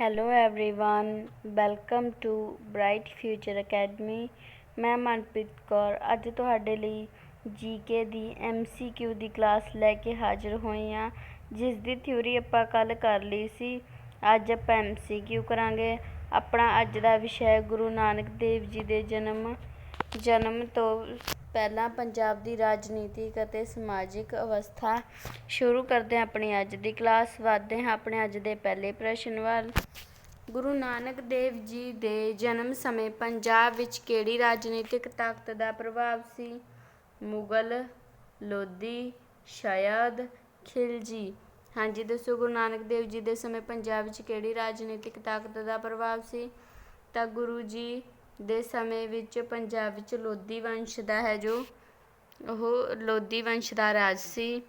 Hello everyone, welcome to Bright future academy ਮੈਂ ਮਨਪ੍ਰੀਤ ਕੌਰ ਅੱਜ ਤੁਹਾਡੇ ਲਈ ਜੀਕੇ ਦੀ MCQ ਦੀ ਕਲਾਸ ਲੈ ਕੇ ਹਾਜ਼ਰ ਹੋਈ ਹਾਂ ਜਿਸ ਦੀ ਥਿਊਰੀ ਆਪਾਂ ਕੱਲ ਕਰ ਲਈ ਸੀ। ਅੱਜ ਆਪਾਂ MCQ ਕਰਾਂਗੇ। ਆਪਣਾ ਅੱਜ ਦਾ ਵਿਸ਼ਾ ਹੈ ਗੁਰੂ ਨਾਨਕ ਦੇਵ ਜੀ ਦੇ ਜਨਮ ਜਨਮ ਤੋਂ ਪਹਿਲਾਂ ਪੰਜਾਬ ਦੀ ਰਾਜਨੀਤਿਕ ਅਤੇ ਸਮਾਜਿਕ ਅਵਸਥਾ ਸ਼ੁਰੂ ਕਰਦੇ ਹਾਂ ਆਪਣੀ ਅੱਜ ਦੀ ਕਲਾਸ। ਵਧਦੇ ਹਾਂ ਆਪਣੇ ਅੱਜ ਦੇ ਪਹਿਲੇ ਪ੍ਰਸ਼ਨ ਵੱਲ। ਗੁਰੂ ਨਾਨਕ ਦੇਵ ਜੀ ਦੇ ਜਨਮ ਸਮੇਂ ਪੰਜਾਬ ਵਿੱਚ ਕਿਹੜੀ ਰਾਜਨੀਤਿਕ ਤਾਕਤ ਦਾ ਪ੍ਰਭਾਵ ਸੀ? ਮੁਗਲ, ਲੋਧੀ, ਸ਼ਾਇਦ, ਖਿਲਜੀ। ਹਾਂਜੀ, ਦੱਸੋ ਗੁਰੂ ਨਾਨਕ ਦੇਵ ਜੀ ਦੇ ਸਮੇਂ ਪੰਜਾਬ ਵਿੱਚ ਕਿਹੜੀ ਰਾਜਨੀਤਿਕ ਤਾਕਤ ਦਾ ਪ੍ਰਭਾਵ ਸੀ? ਤਾਂ ਗੁਰੂ ਜੀ ਦੇ ਸਮੇਂ ਵਿੱਚ ਪੰਜਾਬ ਵਿੱਚ ਲੋਧੀ ਵੰਸ਼ ਦਾ ਹੈ ਜੋ, ਉਹ ਲੋਧੀ ਵੰਸ਼ ਦਾ ਰਾਜ ਸੀ।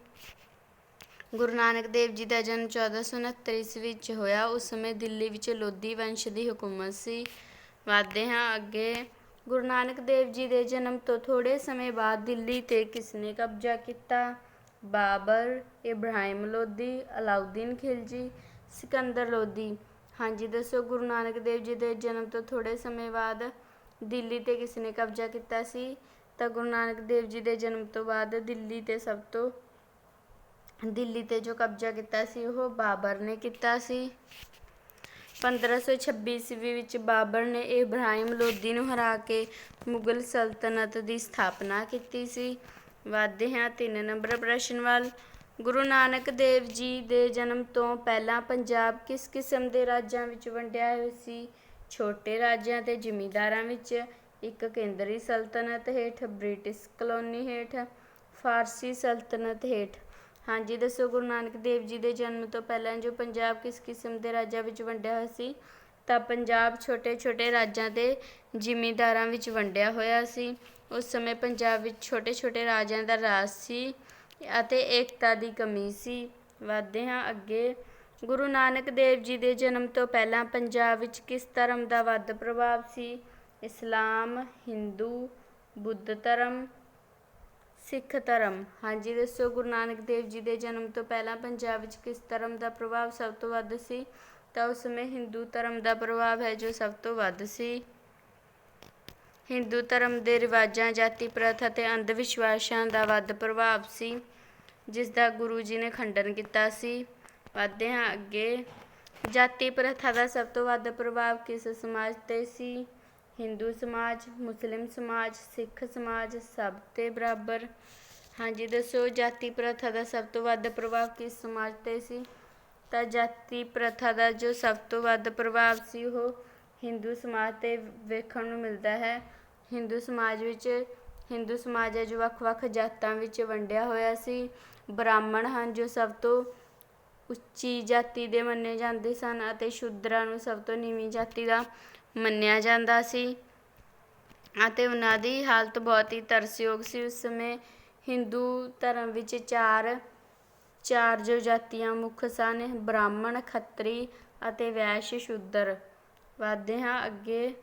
ਗੁਰੂ ਨਾਨਕ ਦੇਵ ਜੀ ਦਾ ਜਨਮ 1469 ਈਸਵੀ ਵਿੱਚ ਹੋਇਆ। ਉਸ ਸਮੇਂ ਦਿੱਲੀ ਵਿੱਚ ਲੋਧੀ ਵੰਸ਼ ਦੀ ਹਕੂਮਤ ਸੀ। ਵਧਦੇ ਹਾਂ ਅੱਗੇ। ਗੁਰੂ ਨਾਨਕ ਦੇਵ ਜੀ ਦੇ ਜਨਮ ਤੋਂ ਥੋੜੇ ਸਮੇਂ ਬਾਅਦ ਦਿੱਲੀ ਤੇ ਕਿਸ ਨੇ ਕਬਜ਼ਾ ਕੀਤਾ? ਬਾਬਰ ਇਬਰਾਹਿਮ ਲੋਧੀ, ਅਲਾਉਦੀਨ ਖਿਲਜੀ, ਸਿਕੰਦਰ ਲੋਧੀ। ਹਾਂਜੀ, ਦੱਸੋ ਗੁਰੂ ਨਾਨਕ ਦੇਵ ਜੀ ਦੇ ਜਨਮ ਤੋਂ ਥੋੜੇ ਸਮੇਂ ਬਾਅਦ ਦਿੱਲੀ ਤੇ ਕਿਸ ਨੇ ਕਬਜ਼ਾ ਕੀਤਾ ਸੀ, ਤਾਂ ਗੁਰੂ ਨਾਨਕ ਦੇਵ ਜੀ ਦੇ ਜਨਮ ਤੋਂ ਬਾਅਦ ਦਿੱਲੀ ਤੇ ਸਭ ਤੋਂ ਦਿੱਲੀ ਤੇ ਜੋ ਕਬਜ਼ਾ ਕੀਤਾ ਸੀ, ਉਹ ਬਾਬਰ ਨੇ ਕੀਤਾ ਸੀ। 1526 ਈਸਵੀ ਵਿੱਚ ਬਾਬਰ ਨੇ ਇਬਰਾਹਿਮ ਲੋਧੀ ਨੂੰ ਹਰਾ ਕੇ ਮੁਗਲ ਸਲਤਨਤ ਦੀ ਸਥਾਪਨਾ ਕੀਤੀ ਸੀ। ਵਾਧੇ ਹਾਂ 3 ਨੰਬਰ ਪ੍ਰਸ਼ਨ ਵੱਲ। ਗੁਰੂ ਨਾਨਕ ਦੇਵ ਜੀ ਦੇ ਜਨਮ ਤੋਂ ਪਹਿਲਾਂ ਪੰਜਾਬ ਕਿਸ ਕਿਸਮ ਦੇ ਰਾਜਾਂ ਵਿੱਚ ਵੰਡਿਆ ਹੋਇਆ ਸੀ? ਛੋਟੇ ਰਾਜਿਆਂ ਤੇ ਜ਼ਿਮੀਂਦਾਰਾਂ ਵਿੱਚ ਇੱਕ ਕੇਂਦਰੀ ਸਲਤਨਤ ਹੇਠ, ਬ੍ਰਿਟਿਸ਼ ਕਲੋਨੀ ਹੇਠ, ਫਾਰਸੀ ਸਲਤਨਤ ਹੇਠ। ਹਾਂਜੀ, ਦੱਸੋ ਗੁਰੂ ਨਾਨਕ ਦੇਵ ਜੀ ਦੇ ਜਨਮ ਤੋਂ ਪਹਿਲਾਂ ਜੋ ਪੰਜਾਬ ਕਿਸ ਕਿਸਮ ਦੇ ਰਾਜਾਂ ਵਿੱਚ ਵੰਡਿਆ ਹੋਇਆ ਸੀ, ਤਾਂ ਪੰਜਾਬ ਛੋਟੇ-ਛੋਟੇ ਰਾਜਾਂ ਦੇ ਜ਼ਿਮੀਂਦਾਰਾਂ ਵਿੱਚ ਵੰਡਿਆ ਹੋਇਆ ਸੀ। ਉਸ ਸਮੇਂ ਪੰਜਾਬ ਵਿੱਚ ਛੋਟੇ-ਛੋਟੇ ਰਾਜਾਂ ਦਾ ਰਾਜ ਸੀ ਅਤੇ ਏਕਤਾ ਦੀ ਕਮੀ ਸੀ। ਵਧਦੇ ਹਾਂ ਅੱਗੇ। ਗੁਰੂ ਨਾਨਕ ਦੇਵ ਜੀ ਦੇ ਜਨਮ ਤੋਂ ਪਹਿਲਾਂ ਪੰਜਾਬ ਵਿੱਚ ਕਿਸ ਧਰਮ ਦਾ ਵੱਧ ਪ੍ਰਭਾਵ ਸੀ? ਇਸਲਾਮ, ਹਿੰਦੂ, ਬੁੱਧ ਧਰਮ, ਸਿੱਖ ਧਰਮ। ਹਾਂਜੀ, ਦੱਸੋ ਗੁਰੂ ਨਾਨਕ ਦੇਵ ਜੀ ਦੇ ਜਨਮ ਤੋਂ ਪਹਿਲਾਂ ਪੰਜਾਬ ਵਿੱਚ ਕਿਸ ਧਰਮ ਦਾ ਪ੍ਰਭਾਵ ਸਭ ਤੋਂ ਵੱਧ ਸੀ? ਤਾਂ ਉਸ ਸਮੇਂ ਹਿੰਦੂ ਧਰਮ ਦਾ ਪ੍ਰਭਾਵ ਹੈ ਜੋ ਸਭ ਤੋਂ ਵੱਧ ਸੀ। ਹਿੰਦੂ ਧਰਮ ਦੇ ਰਿਵਾਜਾਂ, ਜਾਤੀ ਪ੍ਰਥਾ ਤੇ ਅੰਧ ਵਿਸ਼ਵਾਸਾਂ ਦਾ ਵੱਧ ਪ੍ਰਭਾਵ ਸੀ, ਜਿਸ ਦਾ ਗੁਰੂ ਜੀ ਨੇ ਖੰਡਨ ਕੀਤਾ ਸੀ। ਵਧਦੇ ਹਾਂ ਅੱਗੇ। ਜਾਤੀ ਪ੍ਰਥਾ ਦਾ ਸਭ ਤੋਂ ਵੱਧ ਪ੍ਰਭਾਵ ਕਿਸ ਸਮਾਜ ਤੇ ਸੀ? ਹਿੰਦੂ ਸਮਾਜ, ਮੁਸਲਿਮ ਸਮਾਜ, ਸਿੱਖ ਸਮਾਜ ਸਭ ਤੇ ਬਰਾਬਰ। ਹਾਂਜੀ, ਦੱਸੋ ਜਾਤੀ ਪ੍ਰਥਾ ਦਾ ਸਭ ਤੋਂ ਵੱਧ ਪ੍ਰਭਾਵ ਕਿਸ ਸਮਾਜ ਤੇ ਸੀ? ਤਾਂ ਜਾਤੀ ਪ੍ਰਥਾ ਦਾ ਜੋ ਸਭ ਤੋਂ ਵੱਧ ਪ੍ਰਭਾਵ ਸੀ ਉਹ ਹਿੰਦੂ ਸਮਾਜ ਤੇ ਵੇਖਣ ਨੂੰ ਮਿਲਦਾ ਹੈ। ਹਿੰਦੂ ਸਮਾਜ ਵਿੱਚ, ਹਿੰਦੂ ਸਮਾਜ ਹੈ ਜੋ ਵੱਖ-ਵੱਖ ਜਾਤਾਂ ਵਿੱਚ ਵੰਡਿਆ ਹੋਇਆ ਸੀ। ਬ੍ਰਾਹਮਣ ਹਨ ਜੋ ਸਭ ਤੋਂ ਉੱਚੀ ਜਾਤੀ ਦੇ ਮੰਨੇ ਜਾਂਦੇ ਸਨ ਅਤੇ ਸ਼ੂਦਰਾਂ ਨੂੰ ਸਭ ਤੋਂ ਨੀਵੀਂ ਜਾਤੀ ਦਾ ਮੰਨਿਆ ਜਾਂਦਾ ਸੀ ਅਤੇ ਉਹਨਾਂ ਦੀ ਹਾਲਤ ਬਹੁਤ ਹੀ ਤਰਸਯੋਗ ਸੀ। ਉਸ ਸਮੇਂ ਹਿੰਦੂ ਧਰਮ ਵਿੱਚ ਚਾਰ ਚਾਰ ਜੋ ਜਾਤੀਆਂ ਮੁੱਖ ਸਨ, ਬ੍ਰਾਹਮਣ, ਖੱਤਰੀ ਅਤੇ ਵੈਸ਼ ਸ਼ੂਦਰ। ਵਧਦੇ ਹਾਂ ਅੱਗੇ।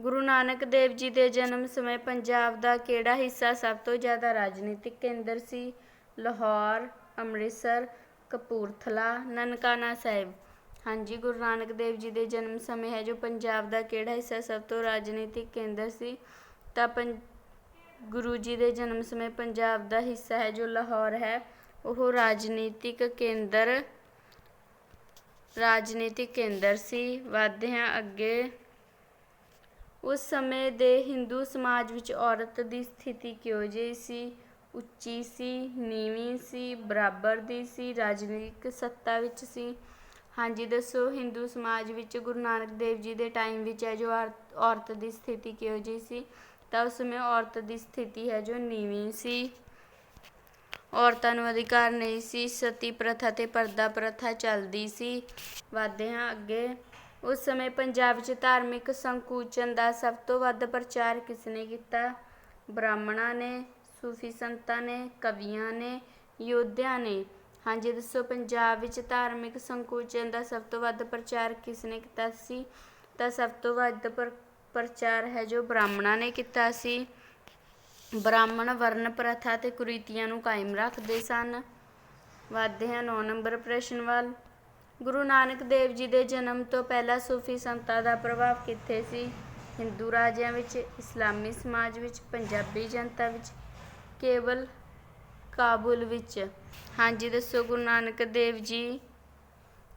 ਗੁਰੂ ਨਾਨਕ ਦੇਵ ਜੀ ਦੇ ਜਨਮ ਸਮੇਂ ਪੰਜਾਬ ਦਾ ਕਿਹੜਾ ਹਿੱਸਾ ਸਭ ਤੋਂ ਜ਼ਿਆਦਾ ਰਾਜਨੀਤਿਕ ਕੇਂਦਰ ਸੀ? ਲਾਹੌਰ, ਅੰਮ੍ਰਿਤਸਰ ਕਪੂਰਥਲਾ, ਨਨਕਾਣਾ ਸਾਹਿਬ। ਹਾਂਜੀ, ਗੁਰੂ ਨਾਨਕ ਦੇਵ ਜੀ ਦੇ ਜਨਮ ਸਮੇਂ ਹੈ ਜੋ ਪੰਜਾਬ ਦਾ ਕਿਹੜਾ ਹਿੱਸਾ ਸਭ ਤੋਂ ਰਾਜਨੀਤਿਕ ਕੇਂਦਰ ਸੀ? ਤਾਂ ਪੰ, ਗੁਰੂ ਜੀ ਦੇ ਜਨਮ ਸਮੇਂ ਪੰਜਾਬ ਦਾ ਹਿੱਸਾ ਹੈ ਜੋ ਲਾਹੌਰ ਹੈ। ਉਹ ਰਾਜਨੀਤਿਕ ਕੇਂਦਰ ਰਾਜਨੀਤਿਕ ਕੇਂਦਰ ਸੀ। ਵਧਦੇ ਹਾਂ ਅੱਗੇ, ਉਸ ਸਮੇਂ ਦੇ ਹਿੰਦੂ ਸਮਾਜ ਵਿੱਚ ਔਰਤ ਦੀ ਸਥਿਤੀ ਕਿਹੋ ਜਿਹੀ ਸੀ? ਉੱਚੀ ਸੀ, ਨੀਵੀਂ ਸੀ, ਬਰਾਬਰ ਦੀ ਸੀ, ਰਾਜਨੀਤਿਕ ਸੱਤਾ ਵਿੱਚ ਸੀ। ਹਾਂਜੀ, ਦੱਸੋ, ਹਿੰਦੂ ਸਮਾਜ ਵਿੱਚ ਗੁਰੂ ਨਾਨਕ ਦੇਵ ਜੀ ਦੇ ਟਾਈਮ ਵਿੱਚ ਹੈ ਜੋ ਔਰਤ ਦੀ ਸਥਿਤੀ ਕਿਹੋ ਜਿਹੀ ਸੀ? ਤਾਂ ਉਸ ਸਮੇਂ ਔਰਤ ਦੀ ਸਥਿਤੀ ਹੈ ਜੋ ਨੀਵੀਂ ਸੀ। ਔਰਤਾਂ ਨੂੰ ਅਧਿਕਾਰ ਨਹੀਂ ਸੀ, ਸਤੀ ਪ੍ਰਥਾ ਤੇ ਪਰਦਾ ਪ੍ਰਥਾ ਚੱਲਦੀ ਸੀ। ਵਾਦੇ ਹਾਂ ਅੱਗੇ। ਉਸ ਸਮੇਂ ਪੰਜਾਬ ਵਿੱਚ ਧਾਰਮਿਕ ਸੰਕੂਚਨ ਦਾ ਸਭ ਤੋਂ ਵੱਧ ਪ੍ਰਚਾਰ ਕਿਸ ਨੇ ਕੀਤਾ? ਬ੍ਰਾਹਮਣਾਂ ਨੇ। ਸੂਫੀ ਸੰਤਾਂ ਨੇ, ਕਵੀਆਂ ਨੇ, ਯੋਧਿਆਂ ਨੇ। ਹਾਂਜੀ ਦੱਸੋ ਪੰਜਾਬ ਵਿੱਚ ਧਾਰਮਿਕ ਸੰਕੂਚਨ ਦਾ ਸਭ ਤੋਂ ਵੱਧ ਪ੍ਰਚਾਰ ਕਿਸ ਨੇ ਕੀਤਾ ਸੀ? ਤਾਂ ਸਭ ਤੋਂ ਵੱਧ ਪ੍ਰਚਾਰ ਹੈ ਜੋ ਬ੍ਰਾਹਮਣਾਂ ਨੇ ਕੀਤਾ ਸੀ। ਬ੍ਰਾਹਮਣ ਵਰਨ ਪ੍ਰਥਾ ਤੇ ਕੁਰੀਤੀਆਂ ਨੂੰ ਕਾਇਮ ਰੱਖਦੇ ਸਨ। ਵਾਧੇ ਹਨ 9 ਨੰਬਰ ਪ੍ਰਸ਼ਨ ਵੱਲ। ਗੁਰੂ ਨਾਨਕ ਦੇਵ ਜੀ ਦੇ ਜਨਮ ਤੋਂ ਪਹਿਲਾਂ ਸੂਫੀ ਸੰਤਾਂ ਦਾ ਪ੍ਰਭਾਵ ਕਿੱਥੇ ਸੀ? ਹਿੰਦੂ ਰਾਜਿਆਂ ਵਿੱਚ, ਇਸਲਾਮੀ ਸਮਾਜ ਵਿੱਚ, ਪੰਜਾਬੀ ਜਨਤਾ ਵਿੱਚ ਕੇਵਲ ਕਾਬੁਲ ਵਿੱਚ। ਹਾਂਜੀ, ਦੱਸੋ ਗੁਰੂ ਨਾਨਕ ਦੇਵ ਜੀ।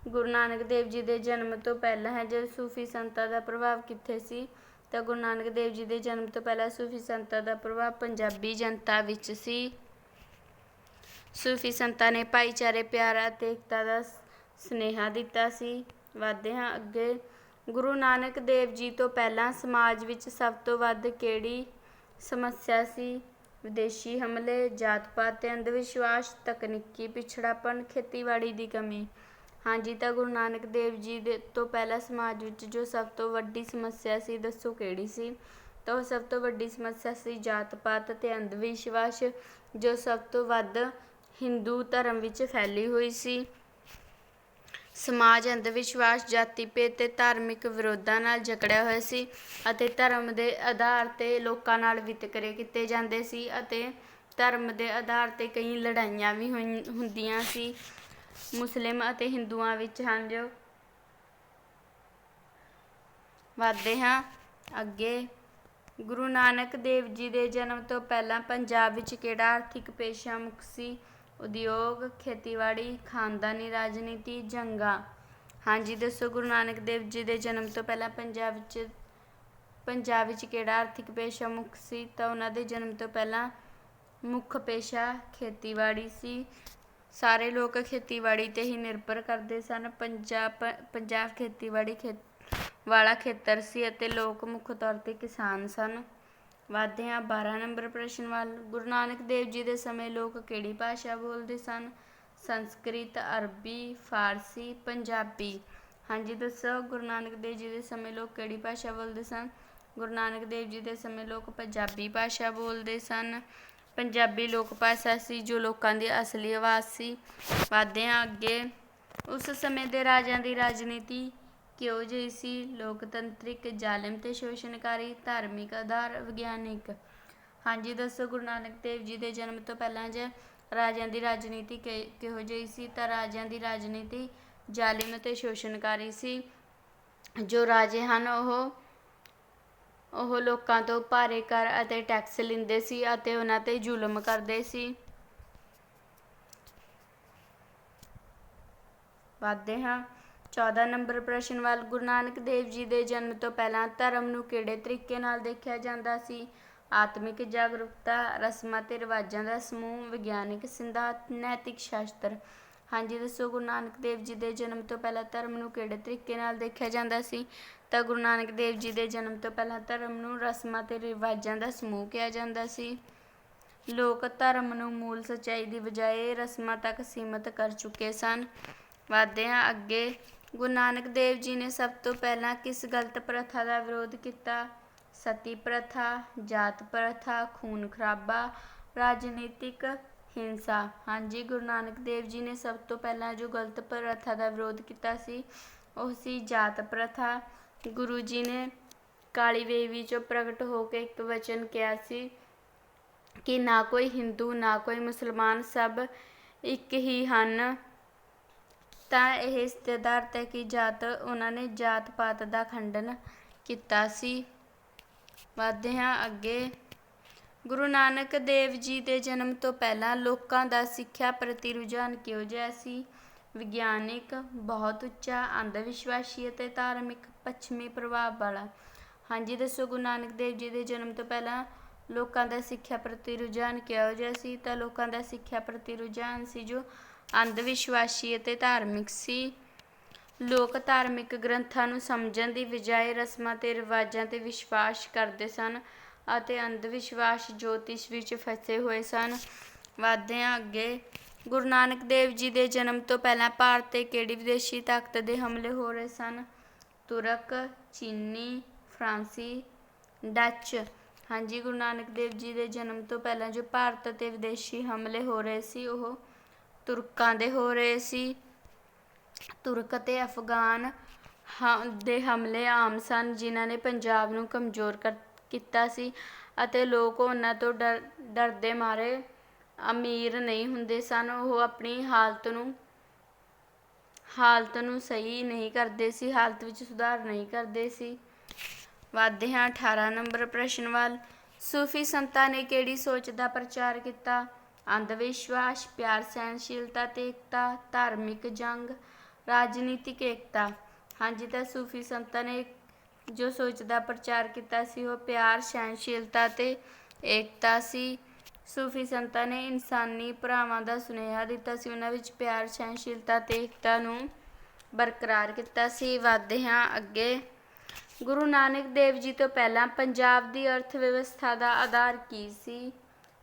ਗੁਰੂ ਨਾਨਕ ਦੇਵ ਜੀ ਦੇ ਜਨਮ ਤੋਂ ਪਹਿਲਾਂ ਹੈ, ਜਦ ਸੂਫੀ ਸੰਤਾਂ ਦਾ ਪ੍ਰਭਾਵ ਕਿੱਥੇ ਸੀ? ਤਾਂ ਗੁਰੂ ਨਾਨਕ ਦੇਵ ਜੀ ਦੇ ਜਨਮ ਤੋਂ ਪਹਿਲਾਂ ਸੂਫੀ ਸੰਤਾਂ ਦਾ ਪ੍ਰਭਾਵ ਪੰਜਾਬੀ ਜਨਤਾ ਵਿੱਚ ਸੀ। ਸੂਫੀ ਸੰਤਾਂ ਨੇ ਭਾਈਚਾਰੇ, ਪਿਆਰ ਅਤੇ ਏਕਤਾ ਦਾ ਸ- ਸੁਨੇਹਾ ਦਿੱਤਾ ਸੀ। ਵਧਦੇ ਹਾਂ ਅੱਗੇ। ਗੁਰੂ ਨਾਨਕ ਦੇਵ ਜੀ ਤੋਂ ਪਹਿਲਾਂ ਸਮਾਜ ਵਿੱਚ ਸਭ ਤੋਂ ਵੱਧ ਕਿਹੜੀ ਸਮੱਸਿਆ ਸੀ? ਵਿਦੇਸ਼ੀ ਹਮਲੇ ਜਾਤ ਪਾਤ ਤੇ ਅੰਧ ਵਿਸ਼ਵਾਸ, ਤਕਨੀਕੀ ਪਿਛੜਾਪਣ ਖੇਤੀਬਾੜੀ ਦੀ ਕਮੀ। ਹਾਂਜੀ ਤਾਂ ਗੁਰੂ ਨਾਨਕ ਦੇਵ ਜੀ ਦੇ ਤੋਂ ਪਹਿਲਾਂ ਸਮਾਜ ਵਿੱਚ ਜੋ ਸਭ ਤੋਂ ਵੱਡੀ ਸਮੱਸਿਆ ਸੀ, ਦੱਸੋ ਕਿਹੜੀ ਸੀ? ਤਾਂ ਉਹ ਸਭ ਤੋਂ ਵੱਡੀ ਸਮੱਸਿਆ ਸੀ ਜਾਤ ਪਾਤ ਤੇ ਅੰਧ ਵਿਸ਼ਵਾਸ, ਜੋ ਸਭ ਤੋਂ ਵੱਧ ਹਿੰਦੂ ਧਰਮ ਵਿੱਚ ਫੈਲੀ ਹੋਈ ਸੀ। ਸਮਾਜ ਅੰਧ ਵਿਸ਼ਵਾਸ ਜਾਤੀ ਭੇਦ ਤੇ ਧਾਰਮਿਕ ਵਿਰੋਧਾਂ ਨਾਲ ਜਕੜਿਆ ਹੋਇਆ ਸੀ ਅਤੇ ਧਰਮ ਦੇ ਆਧਾਰ ਤੇ ਲੋਕਾਂ ਨਾਲ ਵਿਤਕਰੇ ਕੀਤੇ ਜਾਂਦੇ ਸੀ ਅਤੇ ਧਰਮ ਦੇ ਆਧਾਰ ਤੇ ਕਈ ਲੜਾਈਆਂ ਵੀ ਹੁੰਦੀਆਂ ਸੀ। ਮੁਸਲਿਮ ਅਤੇ ਹਿੰਦੂਆਂ ਵਿੱਚ ਹਨ ਜੋ ਵਧਦੇ ਹਾਂ। ਅੱਗੇ ਗੁਰੂ ਨਾਨਕ ਦੇਵ ਜੀ ਦੇ ਜਨਮ ਤੋਂ ਪਹਿਲਾਂ ਪੰਜਾਬ ਵਿੱਚ ਕਿਹੜਾ ਆਰਥਿਕ ਪੇਸ਼ਾ ਮੁਖ ਸੀ? ਉਦਯੋਗ, ਖੇਤੀਬਾੜੀ, ਖਾਨਦਾਨੀ ਰਾਜਨੀਤੀ, ਜੰਗਾਂ। ਹਾਂਜੀ, ਦੱਸੋ ਗੁਰੂ ਨਾਨਕ ਦੇਵ ਜੀ ਦੇ ਜਨਮ ਤੋਂ ਪਹਿਲਾਂ ਪੰਜਾਬ ਵਿੱਚ ਪੰਜਾਬ ਵਿੱਚ ਕਿਹੜਾ ਆਰਥਿਕ ਪੇਸ਼ਾ ਮੁੱਖ ਸੀ? ਤਾਂ ਉਹਨਾਂ ਦੇ ਜਨਮ ਤੋਂ ਪਹਿਲਾਂ ਮੁੱਖ ਪੇਸ਼ਾ ਖੇਤੀਬਾੜੀ ਸੀ। ਸਾਰੇ ਲੋਕ ਖੇਤੀਬਾੜੀ ਤੇ ਹੀ ਨਿਰਭਰ ਕਰਦੇ ਸਨ। ਪੰਜਾਬ ਪੰਜਾਬ ਖੇਤੀਬਾੜੀ ਖੇ, ਵਾਲਾ ਖੇਤਰ ਸੀ ਅਤੇ ਲੋਕ ਮੁੱਖ ਤੌਰ ਤੇ ਕਿਸਾਨ ਸਨ। ਵਧਦੇ ਹਾਂ। 12 ਨੰਬਰ ਪ੍ਰਸ਼ਨ ਵੱਲ। ਗੁਰੂ ਨਾਨਕ ਦੇਵ ਜੀ ਦੇ ਸਮੇਂ ਲੋਕ ਕਿਹੜੀ ਭਾਸ਼ਾ ਬੋਲਦੇ ਸਨ? ਸੰਸਕ੍ਰਿਤ, ਅਰਬੀ, ਫਾਰਸੀ, ਪੰਜਾਬੀ। ਹਾਂਜੀ, ਦੱਸੋ ਗੁਰੂ ਨਾਨਕ ਦੇਵ ਜੀ ਦੇ ਸਮੇਂ ਲੋਕ ਕਿਹੜੀ ਭਾਸ਼ਾ ਬੋਲਦੇ ਸਨ? ਗੁਰੂ ਨਾਨਕ ਦੇਵ ਜੀ ਦੇ ਸਮੇਂ ਲੋਕ ਪੰਜਾਬੀ ਭਾਸ਼ਾ ਬੋਲਦੇ ਸਨ। ਪੰਜਾਬੀ ਲੋਕ ਭਾਸ਼ਾ ਸੀ ਜੋ ਲੋਕਾਂ ਦੀ ਅਸਲੀ ਆਵਾਜ਼ ਸੀ। ਵਧਦੇ ਹਾਂ ਅੱਗੇ। ਉਸ ਸਮੇਂ ਦੇ ਰਾਜਿਆਂ ਦੀ ਰਾਜਨੀਤੀ ਕਿਹੋ ਜਿਹੀ ਸੀ ਲੋਕਤੰਤਰਿਕ ਜ਼ਾਲਿਮ ਤੇ ਸ਼ੋਸ਼ਣਕਾਰੀ ਧਾਰਮਿਕ ਆਧਾਰ ਵਿਗਿਆਨਿਕ? ਹਾਂਜੀ, ਦੱਸੋ ਗੁਰੂ ਨਾਨਕ ਦੇਵ ਜੀ ਦੇ ਜਨਮ ਤੋਂ ਪਹਿਲਾਂ ਜੇ ਰਾਜਿਆਂ ਦੀ ਰਾਜਨੀਤੀ ਕਿ- ਕਿਹੋ ਜਿਹੀ ਸੀ? ਤਾਂ ਰਾਜਿਆਂ ਦੀ ਰਾਜਨੀਤੀ ਜ਼ਾਲਿਮ ਤੇ ਸ਼ੋਸ਼ਣਕਾਰੀ ਸੀ। ਜੋ ਰਾਜੇ ਹਨ, ਉਹ ਉਹ ਲੋਕਾਂ ਤੋਂ ਭਾਰੇ ਕਰ ਅਤੇ ਟੈਕਸ ਲੈਂਦੇ ਸੀ ਅਤੇ ਉਹਨਾਂ ਤੇ ਜ਼ੁਲਮ ਕਰਦੇ ਸੀ। ਵਧਦੇ ਹਾਂ। 14 ਨੰਬਰ ਪ੍ਰਸ਼ਨ ਵੱਲ ਗੁਰੂ ਨਾਨਕ ਦੇਵ ਜੀ ਦੇ ਜਨਮ ਤੋਂ ਪਹਿਲਾਂ ਧਰਮ ਨੂੰ ਕਿਹੜੇ ਤਰੀਕੇ ਨਾਲ ਦੇਖਿਆ ਜਾਂਦਾ ਸੀ? ਆਤਮਿਕ ਜਾਗਰੂਕਤਾ, ਰਸਮਾਂ ਤੇ ਰਿਵਾਜਾਂ ਦਾ ਸਮੂਹ, ਵਿਗਿਆਨਿਕ ਸਿਧਾਂਤ, ਨੈਤਿਕ ਸ਼ਾਸਤਰ। ਹਾਂਜੀ, ਦੱਸੋ ਗੁਰੂ ਨਾਨਕ ਦੇਵ ਜੀ ਦੇ ਜਨਮ ਤੋਂ ਪਹਿਲਾਂ ਧਰਮ ਨੂੰ ਕਿਹੜੇ ਤਰੀਕੇ ਨਾਲ ਦੇਖਿਆ ਜਾਂਦਾ ਸੀ? ਤਾਂ ਗੁਰੂ ਨਾਨਕ ਦੇਵ ਜੀ ਦੇ ਜਨਮ ਤੋਂ ਪਹਿਲਾਂ ਧਰਮ ਨੂੰ ਰਸਮਾਂ ਤੇ ਰਿਵਾਜਾਂ ਦਾ ਸਮੂਹ ਕਿਹਾ ਜਾਂਦਾ ਸੀ। ਲੋਕ ਧਰਮ ਨੂੰ ਮੂਲ ਸੱਚਾਈ ਦੀ ਬਜਾਏ ਰਸਮਾਂ ਤੱਕ ਸੀਮਤ ਕਰ ਚੁੱਕੇ ਸਨ। ਵਧਦੇ ਹਾਂ ਅੱਗੇ ਗੁਰੂ ਨਾਨਕ ਦੇਵ ਜੀ ਨੇ ਸਭ ਤੋਂ ਪਹਿਲਾਂ ਕਿਸ ਗਲਤ ਪ੍ਰਥਾ ਦਾ ਵਿਰੋਧ ਕੀਤਾ? ਸਤੀ ਪ੍ਰਥਾ, ਜਾਤ ਪ੍ਰਥਾ, ਖੂਨ ਖਰਾਬਾ, ਰਾਜਨੀਤਿਕ ਹਿੰਸਾ। ਹਾਂਜੀ, ਗੁਰੂ ਨਾਨਕ ਦੇਵ ਜੀ ਨੇ ਸਭ ਤੋਂ ਪਹਿਲਾਂ ਜੋ ਗਲਤ ਪ੍ਰਥਾ ਦਾ ਵਿਰੋਧ ਕੀਤਾ ਸੀ, ਉਹ ਸੀ ਜਾਤ ਪ੍ਰਥਾ। ਗੁਰੂ ਜੀ ਨੇ ਕਾਲੀ ਵੇਵੀ ਚੋਂ ਪ੍ਰਗਟ ਹੋ ਕੇ ਇੱਕ ਵਚਨ ਕਿਹਾ ਸੀ ਕਿ ਨਾ ਕੋਈ ਹਿੰਦੂ, ਨਾ ਕੋਈ ਮੁਸਲਮਾਨ ਸਭ ਇੱਕ ਹੀ ਹਨ। ਤਾਂ ਇਹ ਇਸ ਦੇ ਆਧਾਰ ਤੇ ਕਿ ਜਾਤ ਉਹਨਾਂ ਨੇ ਜਾਤ ਪਾਤ ਦਾ ਖੰਡਨ ਕੀਤਾ ਸੀ। ਵਧਦੇ ਹਾਂ ਅੱਗੇ ਗੁਰੂ ਨਾਨਕ ਦੇਵ ਜੀ ਦੇ ਜਨਮ ਤੋਂ ਪਹਿਲਾਂ ਲੋਕਾਂ ਦਾ ਸਿੱਖਿਆ ਪ੍ਰਤੀ ਰੁਝਾਨ ਕਿਹੋ ਜਿਹਾ ਸੀ? ਵਿਗਿਆਨਿਕ, ਬਹੁਤ ਉੱਚਾ ਅੰਧ ਵਿਸ਼ਵਾਸੀ ਅਤੇ ਧਾਰਮਿਕ, ਪੱਛਮੀ ਪ੍ਰਭਾਵ ਵਾਲਾ। ਹਾਂਜੀ, ਦੱਸੋ ਗੁਰੂ ਨਾਨਕ ਦੇਵ ਜੀ ਦੇ ਜਨਮ ਤੋਂ ਪਹਿਲਾਂ ਲੋਕਾਂ ਦਾ ਸਿੱਖਿਆ ਪ੍ਰਤੀ ਰੁਝਾਨ ਕਿਹੋ ਜਿਹਾ ਸੀ? ਤਾਂ ਲੋਕਾਂ ਦਾ ਸਿੱਖਿਆ ਪ੍ਰਤੀ ਰੁਝਾਨ ਸੀ ਜੋ ਅੰਧ ਵਿਸ਼ਵਾਸੀ ਅਤੇ ਧਾਰਮਿਕ ਸੀ। ਲੋਕ ਧਾਰਮਿਕ ਗ੍ਰੰਥਾਂ ਨੂੰ ਸਮਝਣ ਦੀ ਬਜਾਏ ਰਸਮਾਂ ਤੇ ਰਿਵਾਜਾਂ ਤੇ ਵਿਸ਼ਵਾਸ ਕਰਦੇ ਸਨ ਅਤੇ ਅੰਧ ਵਿਸ਼ਵਾਸ ਜੋਤਿਸ਼ ਵਿੱਚ ਫਸੇ ਹੋਏ ਸਨ। ਵਧਦੇ ਅੱਗੇ ਗੁਰੂ ਨਾਨਕ ਦੇਵ ਜੀ ਦੇ ਜਨਮ ਤੋਂ ਪਹਿਲਾਂ ਭਾਰਤ ਤੇ ਕਿਹੜੀ ਵਿਦੇਸ਼ੀ ਤਾਕਤ ਦੇ ਹਮਲੇ ਹੋ ਰਹੇ ਸਨ? ਤੁਰਕ, ਚੀਨੀ, ਫਰਾਂਸੀ, ਡੱਚ। ਹਾਂਜੀ, ਗੁਰੂ ਨਾਨਕ ਦੇਵ ਜੀ ਦੇ ਜਨਮ ਤੋਂ ਪਹਿਲਾਂ ਜੋ ਭਾਰਤ ਤੇ ਵਿਦੇਸ਼ੀ ਹਮਲੇ ਹੋ ਰਹੇ ਸੀ, ਉਹ ਤੁਰਕਾਂ ਦੇ ਹੋ ਰਹੇ ਸੀ। ਤੁਰਕ ਅਤੇ ਅਫਗਾਨ ਹ- ਦੇ ਹਮਲੇ ਆਮ ਸਨ, ਜਿਨ੍ਹਾਂ ਨੇ ਪੰਜਾਬ ਨੂੰ ਕਮਜ਼ੋਰ ਕਰ, ਕੀਤਾ ਸੀ ਅਤੇ ਲੋਕ ਉਹਨਾਂ ਤੋਂ ਡਰ, ਡਰਦੇ ਮਾਰੇ ਅਮੀਰ ਨਹੀਂ ਹੁੰਦੇ ਸਨ। ਉਹ ਆਪਣੀ ਹਾਲਤ ਨੂੰ ਹਾਲਤ ਨੂੰ ਸਹੀ ਨਹੀਂ ਕਰਦੇ ਸੀ, ਹਾਲਤ ਵਿੱਚ ਸੁਧਾਰ ਨਹੀਂ ਕਰਦੇ ਸੀ। ਵਧਦੇ ਹਾਂ 18 ਨੰਬਰ ਪ੍ਰਸ਼ਨ ਵੱਲ ਸੂਫੀ ਸੰਤਾਂ ਨੇ ਕਿਹੜੀ ਸੋਚ ਦਾ ਪ੍ਰਚਾਰ ਕੀਤਾ? ਅੰਧ ਵਿਸ਼ਵਾਸ ਪਿਆਰ, ਸਹਿਣਸ਼ੀਲਤਾ, ਤੇ ਏਕਤਾ, ਧਾਰਮਿਕ ਜੰਗ, ਰਾਜਨੀਤਿਕ ਏਕਤਾ। ਹਾਂਜੀ, ਤਾਂ ਸੂਫੀ ਸੰਤਾਂ ਨੇ ਜੋ ਸੋਚ ਦਾ ਪ੍ਰਚਾਰ ਕੀਤਾ ਸੀ, ਉਹ ਪਿਆਰ, ਸਹਿਣਸ਼ੀਲਤਾ ਤੇ ਏਕਤਾ ਸੀ। ਸੂਫੀ ਸੰਤਾਂ ਨੇ ਇਨਸਾਨੀ ਭਰਾਵਾਂ ਦਾ ਸੁਨੇਹਾ ਦਿੱਤਾ ਸੀ। ਉਹਨਾਂ ਵਿੱਚ ਪਿਆਰ, ਸਹਿਣਸ਼ੀਲਤਾ ਤੇ ਏਕਤਾ ਨੂੰ ਬਰਕਰਾਰ ਕੀਤਾ ਸੀ। ਵਧਦੇ ਹਾਂ ਅੱਗੇ। ਗੁਰੂ ਨਾਨਕ ਦੇਵ ਜੀ ਤੋਂ ਪਹਿਲਾਂ ਪੰਜਾਬ ਦੀ ਅਰਥ ਵਿਵਸਥਾ ਦਾ ਆਧਾਰ ਕੀ ਸੀ?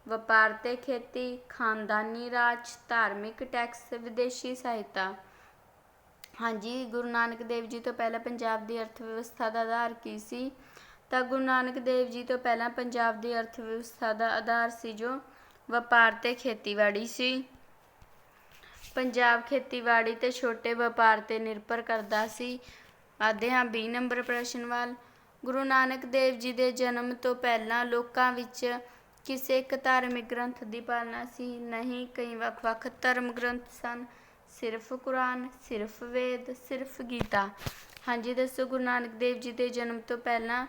ਵਪਾਰ ਤੇ ਖੇਤੀ, ਖਾਨਦਾਨੀ ਰਾਜ, ਧਾਰਮਿਕ ਟੈਕਸ, ਵਿਦੇਸ਼ੀ ਸਹਾਇਤਾ। ਹਾਂਜੀ, ਗੁਰੂ ਨਾਨਕ ਦੇਵ ਜੀ ਤੋਂ ਪਹਿਲਾਂ ਪੰਜਾਬ ਦੀ ਅਰਥ ਵਿਵਸਥਾ ਦਾ ਆਧਾਰ ਕੀ ਸੀ? ਤਾਂ ਗੁਰੂ ਨਾਨਕ ਦੇਵ ਜੀ ਤੋਂ ਪਹਿਲਾਂ ਪੰਜਾਬ ਦੀ ਅਰਥ ਵਿਵਸਥਾ ਦਾ ਆਧਾਰ ਸੀ ਜੋ ਵਪਾਰ ਤੇ ਖੇਤੀਬਾੜੀ ਸੀ। ਪੰਜਾਬ ਖੇਤੀਬਾੜੀ ਤੇ ਛੋਟੇ ਵਪਾਰ ਤੇ ਨਿਰਭਰ ਕਰਦਾ ਸੀ। ਆਦੇ ਹਾਂ 20 ਨੰਬਰ ਪ੍ਰਸ਼ਨ ਵੱਲ। ਗੁਰੂ ਨਾਨਕ ਦੇਵ ਜੀ ਦੇ ਜਨਮ ਤੋਂ ਪਹਿਲਾਂ ਲੋਕਾਂ ਵਿੱਚ ਕਿਸੇ ਇੱਕ ਧਾਰਮਿਕ ਗ੍ਰੰਥ ਦੀ ਪਾਲਣਾ ਸੀ। ਨਹੀਂ, ਕਈ ਵੱਖ-ਵੱਖ ਧਰਮ ਗ੍ਰੰਥ ਸਨ। ਸਿਰਫ ਕੁਰਾਨ, ਸਿਰਫ ਵੇਦ, ਸਿਰਫ ਗੀਤਾ। ਹਾਂਜੀ, ਦੱਸੋ ਗੁਰੂ ਨਾਨਕ ਦੇਵ ਜੀ ਦੇ ਜਨਮ ਤੋਂ ਪਹਿਲਾਂ